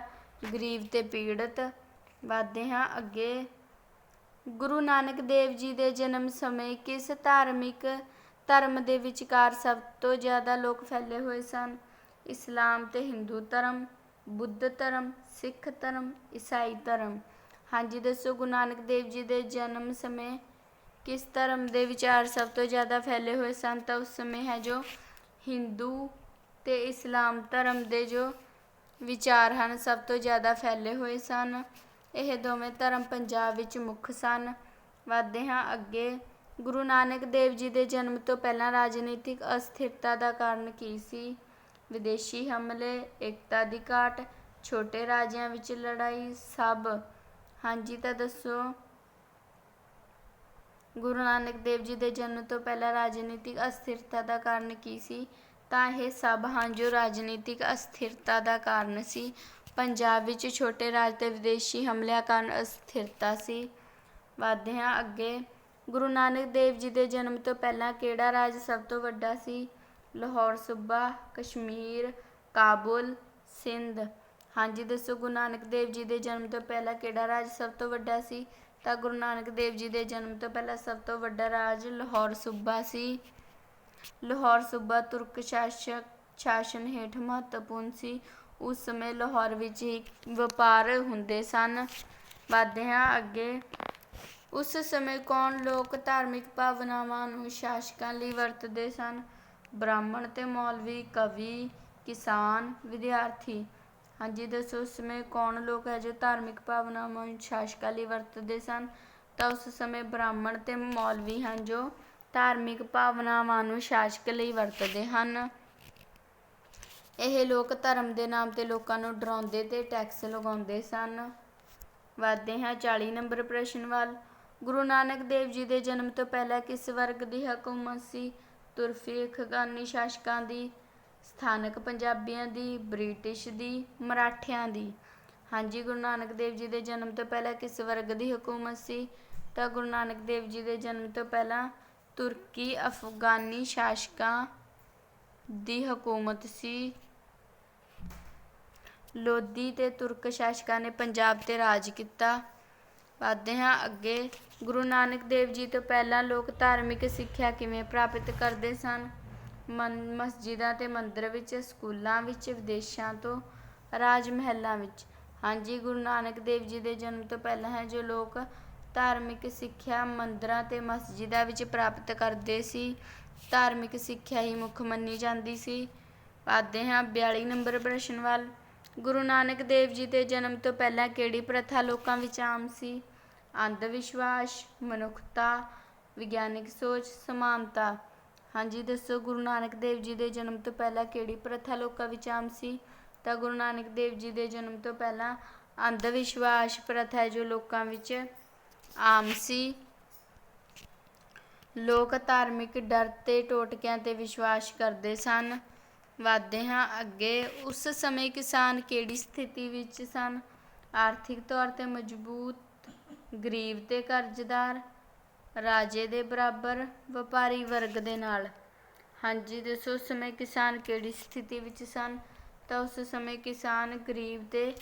ਗਰੀਬ ਤੇ ਪੀੜਤ ਵਧਦੇ ਹਾਂ ਅੱਗੇ। ਗੁਰੂ ਨਾਨਕ ਦੇਵ ਜੀ ਦੇ ਜਨਮ ਸਮੇਂ ਕਿਸ ਧਾਰਮਿਕ ਧਰਮ ਦੇ ਵਿਚਕਾਰ ਸਭ ਤੋਂ ਜ਼ਿਆਦਾ ਲੋਕ ਫੈਲੇ ਹੋਏ ਸਨ? ਇਸਲਾਮ ਤੇ ਹਿੰਦੂ ਧਰਮ, ਬੁੱਧ ਧਰਮ, ਸਿੱਖ ਧਰਮ, ਈਸਾਈ ਧਰਮ। ਹਾਂਜੀ, ਦੱਸੋ ਗੁਰੂ ਨਾਨਕ ਦੇਵ ਜੀ ਦੇ ਜਨਮ ਸਮੇਂ ਕਿਸ ਧਰਮ ਦੇ ਵਿਚਾਰ ਸਭ ਤੋਂ ਜ਼ਿਆਦਾ ਫੈਲੇ ਹੋਏ ਸਨ? ਤਾਂ ਉਸ ਸਮੇਂ ਹੈ ਜੋ ਹਿੰਦੂ ਤੇ ਇਸਲਾਮ ਧਰਮ ਦੇ ਜੋ ਵਿਚਾਰ ਹਨ, ਸਭ ਤੋਂ ਜ਼ਿਆਦਾ ਫੈਲੇ ਹੋਏ ਸਨ। ਇਹ ਦੋਵੇਂ ਧਰਮ ਪੰਜਾਬ ਵਿੱਚ ਮੁੱਖ ਸਨ। ਵੱਧਦੇ ਹਾਂ ਅੱਗੇ। ਗੁਰੂ ਨਾਨਕ ਦੇਵ ਜੀ ਦੇ ਜਨਮ ਤੋਂ ਪਹਿਲਾਂ ਰਾਜਨੀਤਿਕ ਅਸਥਿਰਤਾ ਦਾ ਕਾਰਨ ਕੀ ਸੀ? ਵਿਦੇਸ਼ੀ ਹਮਲੇ, ਏਕਤਾ ਦੀ ਘਾਟ, ਛੋਟੇ ਰਾਜਿਆਂ ਵਿੱਚ ਲੜਾਈ, ਸਭ ਹਾਂਜੀ, ਤਾਂ ਦੱਸੋ। ਗੁਰੂ ਨਾਨਕ ਦੇਵ ਜੀ ਦੇ ਜਨਮ ਤੋਂ ਪਹਿਲਾਂ ਰਾਜਨੀਤਿਕ ਅਸਥਿਰਤਾ ਦਾ ਕਾਰਨ ਕੀ ਸੀ? ਤਾਂ ਇਹ ਸਭ ਹਨ ਜੋ ਰਾਜਨੀਤਿਕ ਅਸਥਿਰਤਾ ਦਾ ਕਾਰਨ ਸੀ। ਪੰਜਾਬ ਵਿੱਚ ਛੋਟੇ ਰਾਜ ਤੇ ਵਿਦੇਸ਼ੀ ਹਮਲਿਆਂ ਕਾਰਨ ਅਸਥਿਰਤਾ ਸੀ। ਵਧਦੇ ਹਾਂ ਅੱਗੇ। ਗੁਰੂ ਨਾਨਕ ਦੇਵ ਜੀ ਦੇ ਜਨਮ ਤੋਂ ਪਹਿਲਾਂ ਕਿਹੜਾ ਰਾਜ ਸਭ ਤੋਂ ਵੱਡਾ ਸੀ? ਲਾਹੌਰ, ਸੂਬਾ, ਕਸ਼ਮੀਰ, ਕਾਬੁਲ, ਸਿੰਧ। ਹਾਂਜੀ, ਦੱਸੋ ਗੁਰੂ ਨਾਨਕ ਦੇਵ ਜੀ ਦੇ ਜਨਮ ਤੋਂ ਪਹਿਲਾਂ ਕਿਹੜਾ ਰਾਜ ਸਭ ਤੋਂ ਵੱਡਾ ਸੀ? ਤਾਂ ਗੁਰੂ ਨਾਨਕ ਦੇਵ ਜੀ ਦੇ ਜਨਮ ਤੋਂ ਪਹਿਲਾਂ ਸਭ ਤੋਂ ਵੱਡਾ ਰਾਜ ਲਾਹੌਰ ਸੂਬਾ ਸੀ। ਲਾਹੌਰ ਸੂਬਾ ਤੁਰਕ ਸ਼ਾਸਕ ਸ਼ਾਸਨ ਹੇਠ ਮਹੱਤਵਪੂਰਨ ਸੀ। ਉਸ ਸਮੇਂ ਲਾਹੌਰ ਵਿੱਚ ਹੀ ਵਪਾਰ ਹੁੰਦੇ ਸਨ। ਵਧਦੇ ਹਾਂ ਅੱਗੇ ਉਸ ਸਮੇਂ ਕੌਣ ਲੋਕ ਧਾਰਮਿਕ ਭਾਵਨਾਵਾਂ ਨੂੰ ਸ਼ਾਸਕਾਂ ਲਈ ਵਰਤਦੇ ਸਨ? ਬ੍ਰਾਹਮਣ ਤੇ ਮੌਲਵੀ, ਕਵੀ, ਕਿਸਾਨ, ਵਿਦਿਆਰਥੀ ਹਾਂਜੀ, ਦੱਸੋ, ਉਸ ਸਮੇਂ ਕੌਣ ਲੋਕ ਹੈ ਜੋ ਧਾਰਮਿਕ ਭਾਵਨਾਵਾਂ ਨੂੰ ਸ਼ਾਸਕਾਂ ਲਈ ਵਰਤਦੇ ਸਨ? ਤਾਂ ਉਸ ਸਮੇਂ ਬ੍ਰਾਹਮਣ ਤੇ ਮੌਲਵੀ ਹਨ ਜੋ ਧਾਰਮਿਕ ਭਾਵਨਾਵਾਂ ਨੂੰ ਸ਼ਾਸਕ ਲਈ ਵਰਤਦੇ ਹਨ। ਇਹ ਲੋਕ ਧਰਮ ਦੇ ਨਾਮ ਤੇ ਲੋਕਾਂ ਨੂੰ ਡਰਾਉਂਦੇ ਤੇ ਟੈਕਸ ਲਗਾਉਂਦੇ ਸਨ। ਵਧਦੇ ਹਾਂ 40 ਨੰਬਰ ਪ੍ਰਸ਼ਨ ਵੱਲ। ਗੁਰੂ ਨਾਨਕ ਦੇਵ ਜੀ ਦੇ ਜਨਮ ਤੋਂ ਪਹਿਲਾਂ ਕਿਸ ਵਰਗ ਦੀ ਹਕੂਮਤ ਸੀ? ਤੁਰਫੀ ਅਫਗਾਨੀ ਸ਼ਾਸਕਾਂ ਦੀ ਸਥਾਨਕ ਪੰਜਾਬੀਆਂ ਦੀ, ਬ੍ਰਿਟਿਸ਼ ਦੀ, ਮਰਾਠਿਆਂ ਦੀ। ਹਾਂਜੀ, ਗੁਰੂ ਨਾਨਕ ਦੇਵ ਜੀ ਦੇ ਜਨਮ ਤੋਂ ਪਹਿਲਾਂ ਕਿਸ ਵਰਗ ਦੀ ਹਕੂਮਤ ਸੀ? ਤਾਂ ਗੁਰੂ ਨਾਨਕ ਦੇਵ ਜੀ ਦੇ ਜਨਮ ਤੋਂ ਪਹਿਲਾਂ ਤੁਰਕੀ, ਅਫਗਾਨੀ ਸ਼ਾਸਕਾਂ ਦੀ ਹਕੂਮਤ ਸੀ। ਲੋਧੀ ਤੇ ਤੁਰਕ ਸ਼ਾਸਕਾਂ ਨੇ ਪੰਜਾਬ ਤੇ ਰਾਜ ਕੀਤਾ। ਵਧਦੇ ਹਾਂ ਅੱਗੇ। ਗੁਰੂ ਨਾਨਕ ਦੇਵ ਜੀ ਤੋਂ ਪਹਿਲਾਂ ਲੋਕ ਧਾਰਮਿਕ ਸਿੱਖਿਆ ਕਿਵੇਂ ਪ੍ਰਾਪਤ ਕਰਦੇ ਸਨ? ਮੰ ਮਸਜਿਦਾਂ ਅਤੇ ਮੰਦਰ ਵਿੱਚ, ਸਕੂਲਾਂ ਵਿੱਚ, ਵਿਦੇਸ਼ਾਂ ਤੋਂ ਰਾਜ ਮਹਿਲਾਂ ਵਿੱਚ। ਹਾਂਜੀ, ਗੁਰੂ ਨਾਨਕ ਦੇਵ ਜੀ ਦੇ ਜਨਮ ਤੋਂ ਪਹਿਲਾਂ ਹੈ ਜੋ ਲੋਕ ਧਾਰਮਿਕ ਸਿੱਖਿਆ ਮੰਦਰਾਂ ਤੇ ਮਸਜਿਦਾਂ ਵਿੱਚ ਪ੍ਰਾਪਤ ਕਰਦੇ ਸੀ। ਧਾਰਮਿਕ ਸਿੱਖਿਆ ਹੀ ਮੁੱਖ ਮੰਨੀ ਜਾਂਦੀ ਸੀ। ਵਧਦੇ ਹਾਂ 42 ਨੰਬਰ ਪ੍ਰਸ਼ਨ ਵੱਲ। ਗੁਰੂ ਨਾਨਕ ਦੇਵ ਜੀ ਦੇ ਜਨਮ ਤੋਂ ਪਹਿਲਾਂ ਕਿਹੜੀ ਪ੍ਰਥਾ ਲੋਕਾਂ ਵਿੱਚ ਆਮ ਸੀ? ਅੰਧ ਵਿਸ਼ਵਾਸ, ਮਨੁੱਖਤਾ, ਵਿਗਿਆਨਿਕ ਸੋਚ, ਸਮਾਨਤਾ। ਹਾਂਜੀ, ਦੱਸੋ ਗੁਰੂ ਨਾਨਕ ਦੇਵ ਜੀ ਦੇ ਜਨਮ ਤੋਂ ਪਹਿਲਾਂ ਕਿਹੜੀ ਪ੍ਰਥਾ ਲੋਕਾਂ ਵਿੱਚ ਆਮ ਸੀ? ਤਾਂ ਗੁਰੂ ਨਾਨਕ ਦੇਵ ਜੀ ਦੇ ਜਨਮ ਤੋਂ ਪਹਿਲਾਂ ਅੰਧ ਵਿਸ਼ਵਾਸ ਪ੍ਰਥਾ ਜੋ ਲੋਕਾਂ ਵਿੱਚ ਆਮ ਸੀ। ਲੋਕ ਧਾਰਮਿਕ ਡਰ ਤੇ ਟੋਟਕਿਆਂ ਤੇ ਵਿਸ਼ਵਾਸ ਕਰਦੇ ਸਨ ਵਧਦੇ ਹਾਂ ਅੱਗੇ। ਉਸ ਸਮੇਂ ਕਿਸਾਨ ਕਿਹੜੀ ਸਥਿਤੀ ਵਿੱਚ ਸਨ? ਆਰਥਿਕ ਤੌਰ ਤੇ ਮਜ਼ਬੂਤ, ਗਰੀਬ ਤੇ ਕਰਜ਼ਦਾਰ ਰਾਜੇ ਦੇ ਬਰਾਬਰ, ਵਪਾਰੀ ਵਰਗ ਦੇ ਨਾਲ। ਹਾਂਜੀ, ਦੱਸੋ ਉਸ ਸਮੇਂ ਕਿਸਾਨ ਕਿਹੜੀ ਸਥਿਤੀ ਵਿੱਚ ਸਨ? ਤਾਂ ਉਸ ਸਮੇਂ ਕਿਸਾਨ ਗਰੀਬ ਤੇ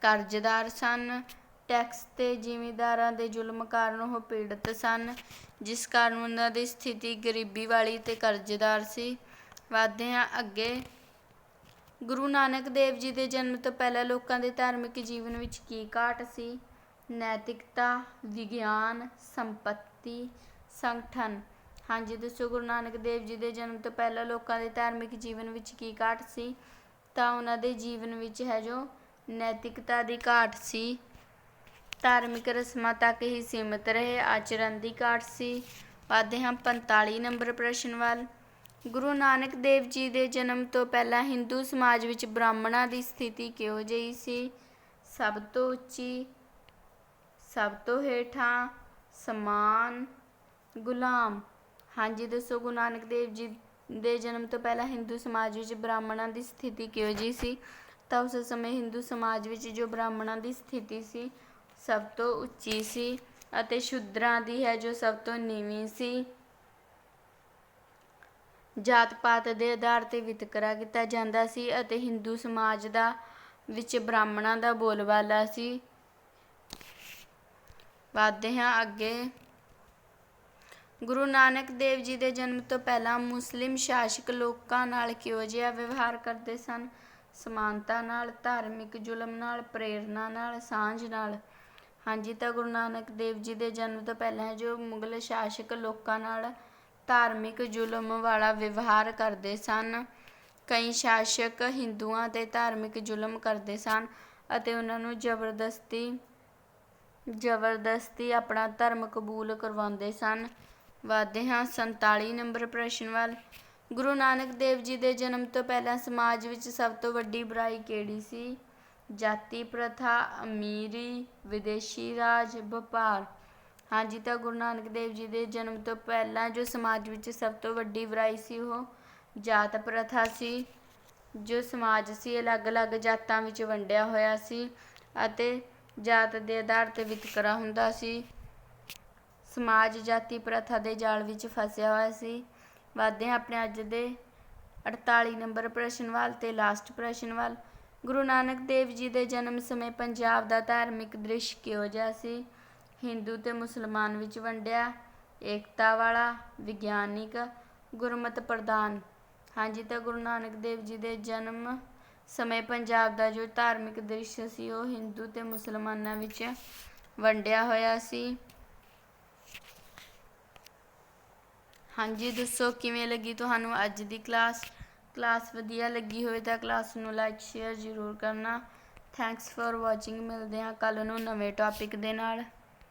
ਕਰਜ਼ਦਾਰ ਸਨ। ਟੈਕਸ ਤੇ ਜ਼ਿਮੀਂਦਾਰਾਂ ਦੇ ਜ਼ੁਲਮ ਕਾਰਨ ਉਹ ਪੀੜਤ ਸਨ, ਜਿਸ ਕਾਰਨ ਉਹਨਾਂ ਦੀ ਸਥਿਤੀ ਗਰੀਬੀ ਵਾਲੀ ਤੇ ਕਰਜ਼ਦਾਰ ਸੀ। ਵਧਦੇ ਹਾਂ ਅੱਗੇ। ਗੁਰੂ ਨਾਨਕ ਦੇਵ ਜੀ ਦੇ ਜਨਮ ਤੋਂ ਪਹਿਲਾਂ ਲੋਕਾਂ ਦੇ ਧਾਰਮਿਕ ਜੀਵਨ ਵਿੱਚ ਕੀ ਘਾਟ ਸੀ? ਨੈਤਿਕਤਾ, ਵਿਗਿਆਨ, ਸੰਪਤੀ। ਸੰਗਠਨ। ਹਾਂਜੀ, ਦੱਸੋ ਗੁਰੂ ਨਾਨਕ ਦੇਵ ਜੀ ਦੇ ਜਨਮ ਤੋਂ ਪਹਿਲਾਂ ਲੋਕਾਂ ਦੇ ਧਾਰਮਿਕ ਜੀਵਨ ਵਿੱਚ ਕੀ ਘਾਟ ਸੀ? ਤਾਂ ਉਹਨਾਂ ਦੇ ਜੀਵਨ ਵਿੱਚ ਹੈ ਜੋ ਨੈਤਿਕਤਾ ਦੀ ਘਾਟ ਸੀ। ਧਾਰਮਿਕ ਰਸਮਾਂ ਤੱਕ ਹੀ ਸੀਮਿਤ ਰਹੇ, ਆਚਰਣ ਦੀ ਘਾਟ ਸੀ। ਵਧਦੇ ਹਾਂ 45 ਨੰਬਰ ਪ੍ਰਸ਼ਨ ਵੱਲ। ਗੁਰੂ ਨਾਨਕ ਦੇਵ ਜੀ ਦੇ ਜਨਮ ਤੋਂ ਪਹਿਲਾਂ ਹਿੰਦੂ ਸਮਾਜ ਵਿੱਚ ਬ੍ਰਾਹਮਣਾਂ ਦੀ ਸਥਿਤੀ ਕਿਹੋ ਜਿਹੀ ਸੀ? ਸਭ ਤੋਂ ਉੱਚੀ, ਸਭ ਤੋਂ ਹੇਠਾਂ ਸਮਾਨ, ਗੁਲਾਮ। ਹਾਂਜੀ, ਦੱਸੋ ਗੁਰੂ ਨਾਨਕ ਦੇਵ ਜੀ ਦੇ ਜਨਮ ਤੋਂ ਪਹਿਲਾਂ ਹਿੰਦੂ ਸਮਾਜ ਵਿੱਚ ਬ੍ਰਾਹਮਣਾਂ ਦੀ ਸਥਿਤੀ ਕਿਹੋ ਜਿਹੀ ਸੀ? ਤਾਂ ਉਸ ਸਮੇਂ ਹਿੰਦੂ ਸਮਾਜ ਵਿੱਚ ਜੋ ਬ੍ਰਾਹਮਣਾਂ ਦੀ ਸਥਿਤੀ ਸੀ, ਸਭ ਤੋਂ ਉੱਚੀ ਸੀ ਅਤੇ ਸ਼ੂਦਰਾਂ ਦੀ ਹੈ ਜੋ ਸਭ ਤੋਂ ਨੀਵੀਂ ਸੀ। ਜਾਤ ਪਾਤ ਦੇ ਆਧਾਰ ਤੇ ਵਿਤਕਰਾ ਕੀਤਾ ਜਾਂਦਾ ਸੀ ਅਤੇ ਹਿੰਦੂ ਸਮਾਜ ਦਾ ਵਿੱਚ ਬ੍ਰਾਹਮਣਾਂ ਦਾ ਬੋਲਬਾਲਾ ਸੀ। ਵਧਦੇ ਹਾਂ ਅੱਗੇ। ਗੁਰੂ ਨਾਨਕ ਦੇਵ ਜੀ ਦੇ ਜਨਮ ਤੋਂ ਪਹਿਲਾਂ ਮੁਸਲਿਮ ਸ਼ਾਸਕ ਲੋਕਾਂ ਨਾਲ ਕਿਹੋ ਜਿਹਾ ਵਿਵਹਾਰ ਕਰਦੇ ਸਨ? ਸਮਾਨਤਾ ਨਾਲ, ਧਾਰਮਿਕ ਜ਼ੁਲਮ ਨਾਲ, ਪ੍ਰੇਰਣਾ ਨਾਲ, ਸਾਂਝ ਨਾਲ। ਹਾਂਜੀ ਤਾਂ ਗੁਰੂ ਨਾਨਕ ਦੇਵ ਜੀ ਦੇ ਜਨਮ ਤੋਂ ਪਹਿਲਾਂ ਜੋ ਮੁਗਲ ਸ਼ਾਸਕ ਲੋਕਾਂ ਨਾਲ ਧਾਰਮਿਕ ਜ਼ੁਲਮ ਵਾਲਾ ਵਿਵਹਾਰ ਕਰਦੇ ਸਨ, ਕਈ ਸ਼ਾਸਕ ਹਿੰਦੂਆਂ ਤੇ ਧਾਰਮਿਕ ਜ਼ੁਲਮ ਕਰਦੇ ਸਨ ਅਤੇ ਉਹਨਾਂ ਨੂੰ ਜ਼ਬਰਦਸਤੀ ਜ਼ਬਰਦਸਤੀ ਆਪਣਾ ਧਰਮ ਕਬੂਲ ਕਰਵਾਉਂਦੇ ਸਨ। ਵਧਦੇ ਹਾਂ 47 ਨੰਬਰ ਪ੍ਰਸ਼ਨ ਵੱਲ। ਗੁਰੂ ਨਾਨਕ ਦੇਵ ਜੀ ਦੇ ਜਨਮ ਤੋਂ ਪਹਿਲਾਂ ਸਮਾਜ ਵਿੱਚ ਸਭ ਤੋਂ ਵੱਡੀ ਬੁਰਾਈ ਕਿਹੜੀ ਸੀ? ਜਾਤੀ ਪ੍ਰਥਾ, ਅਮੀਰੀ, ਵਿਦੇਸ਼ੀ ਰਾਜ, ਵਪਾਰ। ਹਾਂਜੀ, ਤਾਂ ਗੁਰੂ ਨਾਨਕ ਦੇਵ ਜੀ ਦੇ ਜਨਮ ਤੋਂ ਪਹਿਲਾਂ ਜੋ ਸਮਾਜ ਵਿੱਚ ਸਭ ਤੋਂ ਵੱਡੀ ਬੁਰਾਈ ਸੀ, ਉਹ ਜਾਤ ਪ੍ਰਥਾ ਸੀ, ਜੋ ਸਮਾਜ ਸੀ ਅਲੱਗ-ਅਲੱਗ ਜਾਤਾਂ ਵਿੱਚ ਵੰਡਿਆ ਹੋਇਆ ਸੀ ਅਤੇ ਜਾਤ ਦੇ ਆਧਾਰ ਤੇ ਵਿਤਕਰਾ ਹੁੰਦਾ ਸੀ। ਸਮਾਜ, ਜਾਤੀ, ਪ੍ਰਥਾ ਦੇ ਜਾਲ ਵਿੱਚ ਫਸਿਆ ਹੋਇਆ ਸੀ। ਵਧਦੇ ਹਾਂ ਆਪਣੇ ਅੱਜ ਦੇ 48 ਨੰਬਰ ਪ੍ਰਸ਼ਨ ਵੱਲ ਤੇ ਲਾਸਟ ਪ੍ਰਸ਼ਨ ਵੱਲ, ਗੁਰੂ ਨਾਨਕ ਦੇਵ ਜੀ ਦੇ ਜਨਮ ਸਮੇਂ ਪੰਜਾਬ ਦਾ ਧਾਰਮਿਕ ਦ੍ਰਿਸ਼ ਕਿਹੋ ਜਿਹਾ ਸੀ? ਹਿੰਦੂ ਤੇ ਮੁਸਲਮਾਨ ਵਿੱਚ ਵੰਡਿਆ, ਏਕਤਾ ਵਾਲਾ, ਵਿਗਿਆਨਿਕ, ਗੁਰਮਤ ਪ੍ਰਦਾਨ ਹਾਂਜੀ ਤਾਂ ਗੁਰੂ ਨਾਨਕ ਦੇਵ ਜੀ ਦੇ ਜਨਮ ਸਮੇਂ ਪੰਜਾਬ ਦਾ ਜੋ ਧਾਰਮਿਕ ਦ੍ਰਿਸ਼ ਸੀ, ਉਹ ਹਿੰਦੂ ਤੇ ਮੁਸਲਮਾਨਾਂ ਵਿੱਚ ਵੰਡਿਆ ਹੋਇਆ ਸੀ। ਹਾਂਜੀ, ਦੱਸੋ ਕਿਵੇਂ ਲੱਗੀ ਤੁਹਾਨੂੰ ਅੱਜ ਦੀ ਕਲਾਸ? ਕਲਾਸ ਵਧੀਆ ਲੱਗੀ ਹੋਵੇ ਤਾਂ ਕਲਾਸ ਨੂੰ ਲਾਈਕ ਸ਼ੇਅਰ ਜ਼ਰੂਰ ਕਰਨਾ। ਥੈਂਕਸ ਫॉर ਵਾਚਿੰਗ ਮਿਲਦੇ ਹਾਂ ਕੱਲ ਨੂੰ ਨਵੇਂ ਟੌਪਿਕ ਦੇ ਨਾਲ।